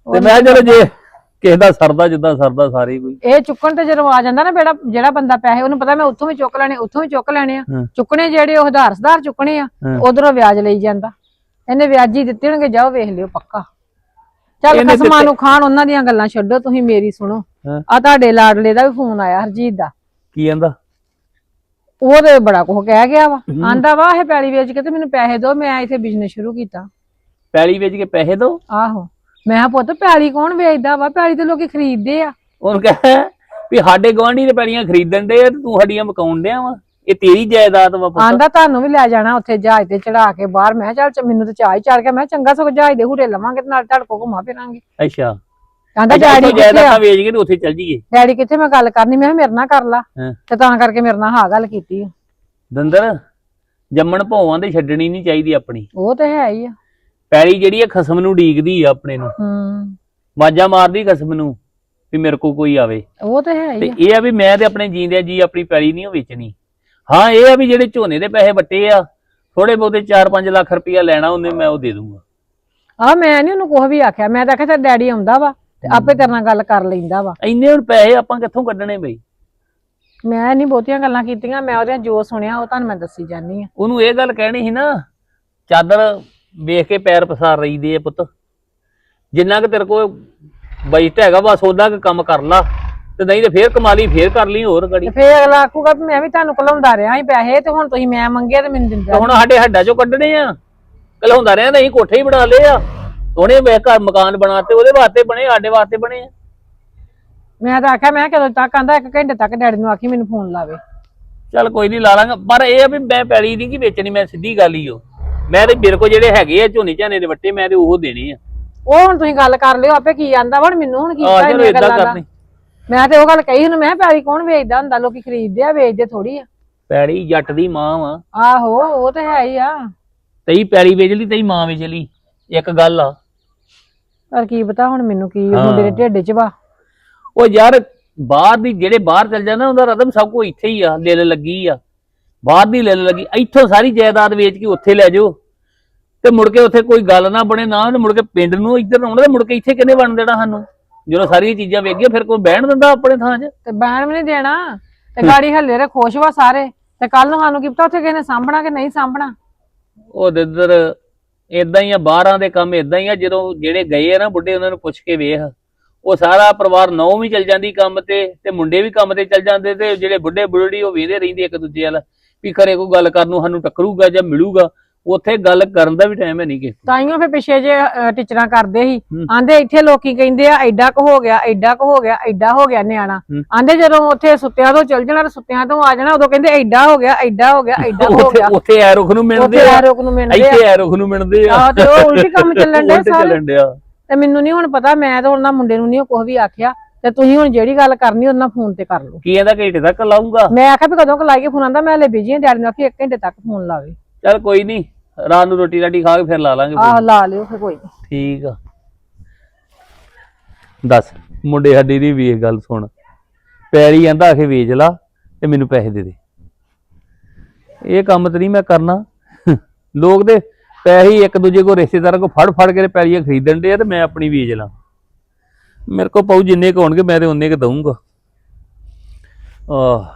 ਤੇ ਮੈਂ ਕਿਹਾ ਚਲੋ ਜੇ ਕਿਸੇ ਦਾ ਸਰਦਾ ਜਿੱਦਾਂ ਸਰਦਾ ਸਾਰੇ ਕੋਈ। ਇਹ ਚੁੱਕਣ ਤੇ ਜਦੋਂ ਆ ਜਾਂਦਾ ਨਾ ਜਿਹੜਾ ਜਿਹੜਾ ਬੰਦਾ ਪੈਸੇ ਉਹਨੂੰ ਪਤਾ ਮੈਂ ਉੱਥੋਂ ਵੀ ਚੁੱਕ ਲੈਣੇ ਉੱਥੋਂ ਵੀ ਚੁੱਕ ਲੈਣੇ ਆ। ਹਾਂ। ਚੁੱਕਣੇ ਜਿਹੜੇ ਉਹ ਹਜ਼ਾਰ ਸੁਧਾਰ ਚੁੱਕਣੇ ਆ ਹਾਂ। ਉਧਰੋਂ ਵਿਆਜ ਲਈ ਜਾਂਦਾ। ਇਹਨੇ ਵਿਆਜੀ ਦਿੱਤੇ ਹੋਣਗੇ ਜਾਓ ਵੇਖ ਲਿਓ ਪੱਕਾ। ਚੱਲ ਇਹਨੇ ਖਸਮਾਂ ਦਿੱਤੇ- ਨੂੰ ਖਾਣ ਉਹਨਾਂ ਦੀਆਂ ਗੱਲਾਂ ਛੱਡੋ ਤੁਸੀਂ ਮੇਰੀ ਸੁਣੋ। ਹਾਂ। ਆ ਤੁਹਾਡੇ ਲਾਡਲੇ ਦਾ ਵੀ ਫੋਨ ਆਇਆ ਹਰਜੀਤ ਦਾ। ਕੀ ਕਹਿੰਦਾ? ਉਹ ਤੇ ਬੜਾ ਕੁਝ ਕਹਿ ਗਿਆ ਵਾ। ਆਂਦਾ ਵਾ ਇਹ ਪੈਲੀ ਵੇਚ ਕੇ ਤੇ ਮੈਨੂੰ ਪੈਸੇ ਦਿਓ ਮੈਂ ਇੱਥੇ ਬਿਜ਼ਨਸ ਸ਼ੁਰੂ ਕੀਤਾ। ਪੈਲੀ ਵੇਚ ਕੇ ਪੈਸੇ ਦੋ? ਆਹੋ। ਮੈਂ ਕਿਹਾ ਪੁੱਤ ਪੈਲੀ ਕੌਣ ਵੇਚਦਾ ਵਾ? ਪੈਲੀ ਤੇ ਲੋਕੀ ਖਰੀਦਦੇ ਆ। ਉਹਨੂੰ ਕਹੇ ਵੀ ਸਾਡੇ ਗਵਾਂਢੀ ਨੇ ਪੈਲੀਆਂ ਖਰੀਦਣ ਦੇ ਆ ਤੇ ਤੂੰ ਸਾਡੀਆਂ ਮਕਾਉਣ ਡਿਆ ਵਾ। ਇਹ ਤੇਰੀ ਜਾਇਦਾਦ ਵਾ ਪੁੱਤ। ਆਂਦਾ ਤੁਹਾਨੂੰ ਵੀ ਲੈ ਜਾਣਾ ਉੱਥੇ ਜਹਾਜ਼ ਤੇ ਚੜਾ ਕੇ ਬਾਹਰ। ਮੈਂ ਕਿਹਾ ਚੱਲ ਚ- ਮੈਨੂੰ ਤੇ ਚਾਹ ਹੀ ਚੜ ਗਿਆ। ਮੈਂ ਕਿਹਾ ਚੰਗਾ ਸਗੋਂ ਜਹਾਜ਼ ਦੇ ਹੂਰੇ ਲਵਾਂਗੇ ਤੇ ਨਾਲ ਕੋਲ ਘੁੰਮਾ ਫਿਰਾਂਗੇ। ਅੱਛਾ। ਅੱਛਾ, ਡੈਡੀ ਕਿੱਥੇ ਆ? ਜਾਇਦਾਦਾਂ ਵੇਚ ਕੇ ਤੇ ਉੱਥੇ ਚੱਲ ਜੀਏ ਡੈਡੀ ਕਿੱਥੇ? ਮੈਂ ਗੱਲ ਕਰਨੀ। ਮੈਂ ਕਿਹਾ ਮੇਰੇ ਨਾਲ ਕਰ ਲਾ। ਹਾਂ। ਤੇ ਤਾਂ ਕਰਕੇ ਮੇਰੇ ਨਾਲ ਹਾਂ ਗੱਲ ਕੀਤੀ ਆ। ਦੰਦਰ ਜੰਮਣ ਭੌਵਾਂ ਦੇ ਛੱਡਣੀ ਨਹੀਂ ਚਾਹੀਦੀ ਆਪਣੀ। ਉਹ ਤੇ ਹੈ ਹੀ ਆ। ਪੈਲੀ ਜਿਹੜੀ ਆ ਖਸਮ ਨੂੰ ਡੀਕਦੀ ਆ ਆਪਣੇ ਨੂੰ। ਹੂੰ। ਮਾਜਾ ਮਾਰਦੀ ਖਸਮ ਨੂੰ ਵੀ ਮੇਰੇ ਕੋ ਕੋਈ ਆਵੇ। ਉਹ ਤੇ ਹੈ ਤੇ ਹੀ ਆ। ਇਹ ਆ ਵੀ ਮੈਂ ਤੇ ਆਪਣੇ ਜੀਂਦਿਆਂ ਜੀ ਆਪਣੀ ਪੈਲੀ ਨਹੀਂ ਉਹ ਵੇਚਣੀ। ਹਾਂ ਇਹ ਆ ਵੀ ਜਿਹੜੇ ਝੋਨੇ ਦੇ ਪੈਸੇ ਵੱਟੇ ਆ ਥੋੜੇ ਬਹੁਤੇ 4-5 ਲੱਖ ਰੁਪਇਆ ਲੈਣਾ ਉਹਨੇ ਮੈਂ ਉਹ ਦੇ ਦੂੰਗਾ। ਆ ਮੈਂ ਨਹੀਂ ਉਹਨੂੰ ਕੁਝ ਵੀ ਆਖਿਆ ਮੈਂ ਤਾਂ ਆਖਿਆ ਤੇ ਡੈਡੀ ਆਉਂਦਾ ਵਾ ਤੇ ਆਪੇ ਤੇਰੇ ਨਾਲ ਗੱਲ ਕਰ ਲੈਂਦਾ ਵਾ। ਇੰਨੇ ਹੁਣ ਪੈਸੇ ਆਪਾਂ ਕਿੱਥੋਂ ਕੱਢਣੇ ਬਈ? ਮੈਂ ਨਹੀਂ ਬਹੁਤੀਆਂ ਗੱਲਾਂ ਕੀਤੀਆਂ ਮੈਂ ਉਹਦੇ ਜੋ ਸੁਣਿਆ ਉਹ ਤੁਹਾਨੂੰ ਮੈਂ ਦੱਸੀ ਜਾਨੀ ਆ। ਉਹਨੂੰ ਇਹ ਗੱਲ ਕਹਿਣੀ ਸੀ ਨਾ ਚਾਦਰ ਵੇਖ ਕੇ ਪੈਰ ਪਸਾਰ ਰਹੀਦੇ ਆ ਪੁੱਤ। ਜਿੰਨਾ ਕਿ ਤੇਰੇ ਕੋਲ ਬਜਟ ਹੈਗਾ ਬਸ ਉਹਦਾ ਕੁ ਕੰਮ ਕਰ ਲਾ। ਤੇ ਨਹੀਂ ਤੇ ਫੇਰ ਕਮਾ ਲਈ ਫੇਰ ਕਰ ਲਈ ਹੋਰ ਗੜੀ। ਤੇ ਫੇਰ ਅਗਲਾ ਆਖੂਗਾ ਵੀ ਮੈਂ ਵੀ ਤੁਹਾਨੂੰ ਘਲਾਉਂਦਾ ਰਿਹਾ ਸੀ ਪੈਸੇ ਤੇ ਹੁਣ ਤੁਸੀਂ ਮੈਂ ਮੰਗੇ ਤੇ ਮੈਨੂੰ ਤੇ ਦਿੰਦਾ ਹੁਣ ਸਾਡੇ ਹੱਡਾਂ ਚੋਂ ਕੱਢਣੇ ਆ। ਕਲਹੁੰਦਾ ਰਿਆਂ ਨਹੀਂ ਕੋਠੇ ਹੀ ਬਣਾ ਲਏ ਆ। ਸੋਹਣੇ ਵੇ ਘਰ ਮਕਾਨ ਬਣਾਤੇ ਉਹਦੇ ਵਾਸਤੇ ਬਣੇ ਸਾਡੇ ਵਾਸਤੇ ਬਣੇ ਆ। ਮੈਂ ਤਾਂ ਆਖਿਆ ਮੈਂ ਕਿਹਾ ਕਦੋਂ ਤੱਕ ਆਂਦਾ ਇੱਕ ਘੰਟੇ ਤੱਕ ਡੈਡੀ ਨੂੰ ਆਖੀ ਮੈਨੂੰ ਫੋਨ ਲਾਵੇ। ਚੱਲ ਕੋਈ ਨਹੀਂ ਲਾ ਲਾਂਗਾ। ਪਰ ਇਹ ਆ ਵੀ ਮੈਂ ਪੈਲੀ ਨਹੀਂ ਕਿ ਵੇਚਣੀ ਮੈਂ ਸਿੱਧੀ ਗੱਲ ਹੀ ਓ। ਮੈਂ ਤੇ ਮੇਰੇ ਕੋਲ ਜਿਹੜੇ ਹੈਗੇ ਆ ਝੋਨੇ ਝਾਨੇ ਦੇ ਵੱਟੇ ਮੈਂ ਤੇ ਉਹ ਦੇਣੇ ਆ। ਉਹ ਹੁਣ ਤੁਸੀਂ ਗੱਲ ਕਰ ਲਿਓ ਆਪੇ ਕੀ ਆਂਦਾ ਹੁਣ ਮੈਨੂੰ ਹੁਣ ਕੀ ਪਤਾ ਚਲੋ ਇੰਨੀਆਂ ਇਦਾਂ ਗੱਲਾਂ ਦਾ। ਕਰਨੀ। ਮੈਂ ਤੇ ਉਹ ਗੱਲ ਕਹੀ ਹੁਣ ਮੈਂ ਕਿਹਾ ਪੈਲੀ ਕੌਣ ਵੇਚਦਾ ਹੁੰਦਾ ਲੋਕੀ ਖਰੀਦਦੇ ਆ ਵੇਚਦੇ ਥੋੜੀ ਆ। ਪੈਲੀ ਜੱਟ ਦੀ ਮਾਂ ਵਾ। ਆਹੋ ਉਹ ਤੇ ਹੈ ਹੀ ਆ। ਤੇਈ ਪੈਲੀ ਵੇਚ ਲਈ ਤੇਈ ਮਾਂ ਵੇਚ ਲਈ ਇੱਕ ਗੱਲ ਆ। ਪਰ ਕੀ ਪਤਾ ਹੁਣ ਮੈਨੂੰ ਕੀ ਹਾਂ। ਮੁੰਡੇ ਦੇ ਢਿੱਡ 'ਚ ਵਾ। ਉਹ ਯਾਰ ਬਾਹਰ ਦੀ ਜਿਹੜੇ ਬਾਹਰ ਚੱਲ ਜਾਂਦਾ ਉਹਦਾ ਰਦਮ ਸਭ ਕੁਝ ਇੱਥੇ ਹੀ ਆ ਲਿਲ ਲੱਗੀ ਆ। ਬਾਹਰ ਦੀ ਲਿਲ ਲੱਗੀ ਇੱਥੋਂ ਸਾਰੀ ਜਾਇਦਾਦ ਵੇਚ ਕੇ ਉੱਥੇ ਲੈ ਜਾਓ। ਤੇ ਮੁੜ ਕੇ ਉੱਥੇ ਕੋਈ ਗੱਲ ਨਾ ਬਣੇ ਨਾ ਉਹਨੇ ਮੁੜ ਕੇ ਪਿੰਡ ਨੂੰ ਇੱਧਰ ਆਉਣਾ ਤੇ ਮੁੜ ਕੇ ਇੱਥੇ ਕਿੰਨੇ ਬਣ ਦੇਣਾ ਸਾਨੂੰ? ਜਦੋਂ ਸਾਰੀਆਂ ਚੀਜ਼ਾਂ ਵੇਖ ਗਏ ਫਿਰ ਕੋਈ ਬਹਿਣ ਦਿੰਦਾ ਆਪਣੇ ਥਾਂ 'ਚ? ਤੇ ਬੈਣ ਵੀ ਨਹੀਂ ਦੇਣਾ। ਤੇ ਗਾੜੀ ਹੱਲੇ ਰੇ ਖੁਸ਼ ਵਾ ਸਾਰੇ। ਤੇ ਕੱਲ ਨੂੰ ਸਾਨੂੰ ਕੀ ਪਤਾ ਉੱਥੇ ਕਿਸੇ ਨੇ ਸਾਂਭਣਾ ਕਿ ਨਹੀਂ ਸਾਂਭਣਾ? ਉਹ ਇੱਧਰ ਇਦਾਂ ਹੀ ਆ ਬਾਹਰਾਂ ਦੇ ਕੰਮ ਇਦਾਂ ਹੀ ਆ ਜਦੋਂ ਜਿਹੜੇ ਗਏ ਆ ਨਾ ਬੁੱਢੇ ਉਹਨਾਂ ਨੂੰ ਪੁੱਛ ਕੇ ਵੇਖ। ਉਹ ਸਾਰਾ ਪਰਿਵਾਰ ਨੌ ਵੀ ਚਲ ਜਾਂਦੀ ਕੰਮ ਤੇ ਤੇ ਮੁੰਡੇ ਵੀ ਕੰਮ ਤੇ ਚਲ ਜਾਂਦੇ ਤੇ ਜਿਹੜੇ ਬੁੱਢੇ ਬੁੱਢੜੀ ਉਹ ਵੇਂਦੇ ਰਹਿੰਦੇ ਇੱਕ ਦੂਜੇ ਵੱਲ ਵੀ ਖਰੇ ਕੋਈ ਗੱਲ ਕਰਨ ਨੂੰ ਸਾਨੂੰ ਟੱਕਰੂਗਾ ਜਾਂ ਮਿਲੂਗਾ। ਉੱਥੇ ਗੱਲ ਕਰਨ ਦਾ ਵੀ ਟਾਈਮ ਹੈ ਨਹੀਂ ਕਿ ਤਾਈਓ ਫੇ ਪਿਛੇ ਜੇ ਅਹ, ਟੀਚਰਾਂ ਕਰਦੇ ਸੀ। ਹੂੰ। ਆਂਦੇ ਇੱਥੇ ਲੋਕੀ ਕਹਿੰਦੇ ਆ ਐਡਾ ਕੁ ਹੋ ਗਿਆ ਐਡਾ ਕੁ ਹੋ ਗਿਆ ਐਡਾ ਹੋ ਗਿਆ ਨਿਆਣਾ। ਹੂੰ। ਆਂਦੇ ਜਦੋਂ ਉੱਥੇ ਸੁੱਤਿਆਂ ਤੋਂ ਚਲ ਜਾਣਾ ਤੇ ਸੁੱਤਿਆਂ ਤੋਂ ਆ ਜਾਣਾ ਉਦੋਂ ਕਹਿੰਦੇ ਐਡਾ ਹੋ ਗਿਆ ਐਡਾ ਹੋ ਗਿਆ ਐਡਾ ਹੋ ਉੱਥੇ ਗਿਆ। ਉੱਥੇ ਐ ਰੁਖ ਨੂੰ ਮਿਲਦੇ ਉੱਥੇ ਆ। ਰੁਕ ਨੂੰ ਮਿਲਦੇ ਆ। ਇੱਥੇ ਐ ਰੁਖ ਨੂੰ ਮਿਲਦੇ ਆ। ਆਹ ਤੇ ਉਹ ਉਲਟੀ ਕੰਮ ਚੱਲਣ ਦੇ ਉਲਟੇ ਸਾਰੇ। ਚੱਲਣ ਡਿਆ। ਤੇ ਮੈਨੂੰ ਨਹੀਂ ਹੁਣ ਪਤਾ ਮੈਂ ਤਾਂ ਉਹਨਾਂ ਮੁੰਡੇ ਨੂੰ ਨਹੀਂ ਕੁਝ ਵੀ ਆਖਿਆ। ਤੇ ਤੁਸੀਂ ਹੁਣ ਜਿਹੜੀ ਗੱਲ ਕਰਨੀ ਉਹਨਾਂ ਫੋਨ ਤੇ ਕਰ ਲਓ। ਕੀ ਇਹਦਾ ਘੰਟੇ ਤੱਕ ਲਾਉਂਗਾ ਮੈਂ ਆਖਿਆ ਵੀ ਕਦੋਂ ਕੁ ਲਾਈਏ ਫੋਨ ਆਂਦਾ ਮੈਂ ਹਲੇ ਬਿਜ਼ੀ ਹਾਂ ਡੈਡੀ ਨੂੰ ਆਖੀ 1 ਘੰਟੇ ਤੱਕ ਫੋਨ ਲਾਵੇ। ਚੱਲ ਕੋਈ ਨਹੀਂ ਰਾਤ ਨੂੰ ਰੋਟੀ ਰਾਟੀ ਖਾ ਕੇ ਫਿਰ ਲਾ ਲਾਂਗੇ ਆਹ ਲਾ ਲਿਓ ਫੇ ਕੋਈ ਨੀ। ਠੀਕ ਆ। ਦੱਸ ਮੁੰਡੇ ਸਾਡੀ ਦੀ ਵੇਖ ਗੱਲ ਸੁਣ। ਪੈਰੀ ਕਹਿੰਦਾ ਆਖੇ ਵੇਚ ਲਾ ਤੇ ਮੈਨੂੰ ਪੈਸੇ ਦੇ ਦੇ। ਇਹ ਕੰਮ ਤੇ ਨਹੀਂ ਮੈਂ ਕਰਨਾ। ਲੋਕ ਦੇ ਪੈਸੇ ਹੀ ਇੱਕ ਦੂਜੇ ਕੋ ਰਿਸ਼ਤੇਦਾਰਾਂ ਕੋ ਫੜ ਫੜ ਕੇ ਤੇ ਪੈਲੀਆਂ ਖਰੀਦਣ ਦੇ ਆ ਤੇ ਮੈਂ ਆਪਣੀ ਵੇਚ ਲਾਂ। ਮੇਰੇ ਕੋ ਪਾਉ ਜਿੰਨੇ ਕੁ ਹੋਣਗੇ ਮੈਂ ਤੇ ਉਨੇ ਕੁ ਦਊਂਗਾ। ਆਹ।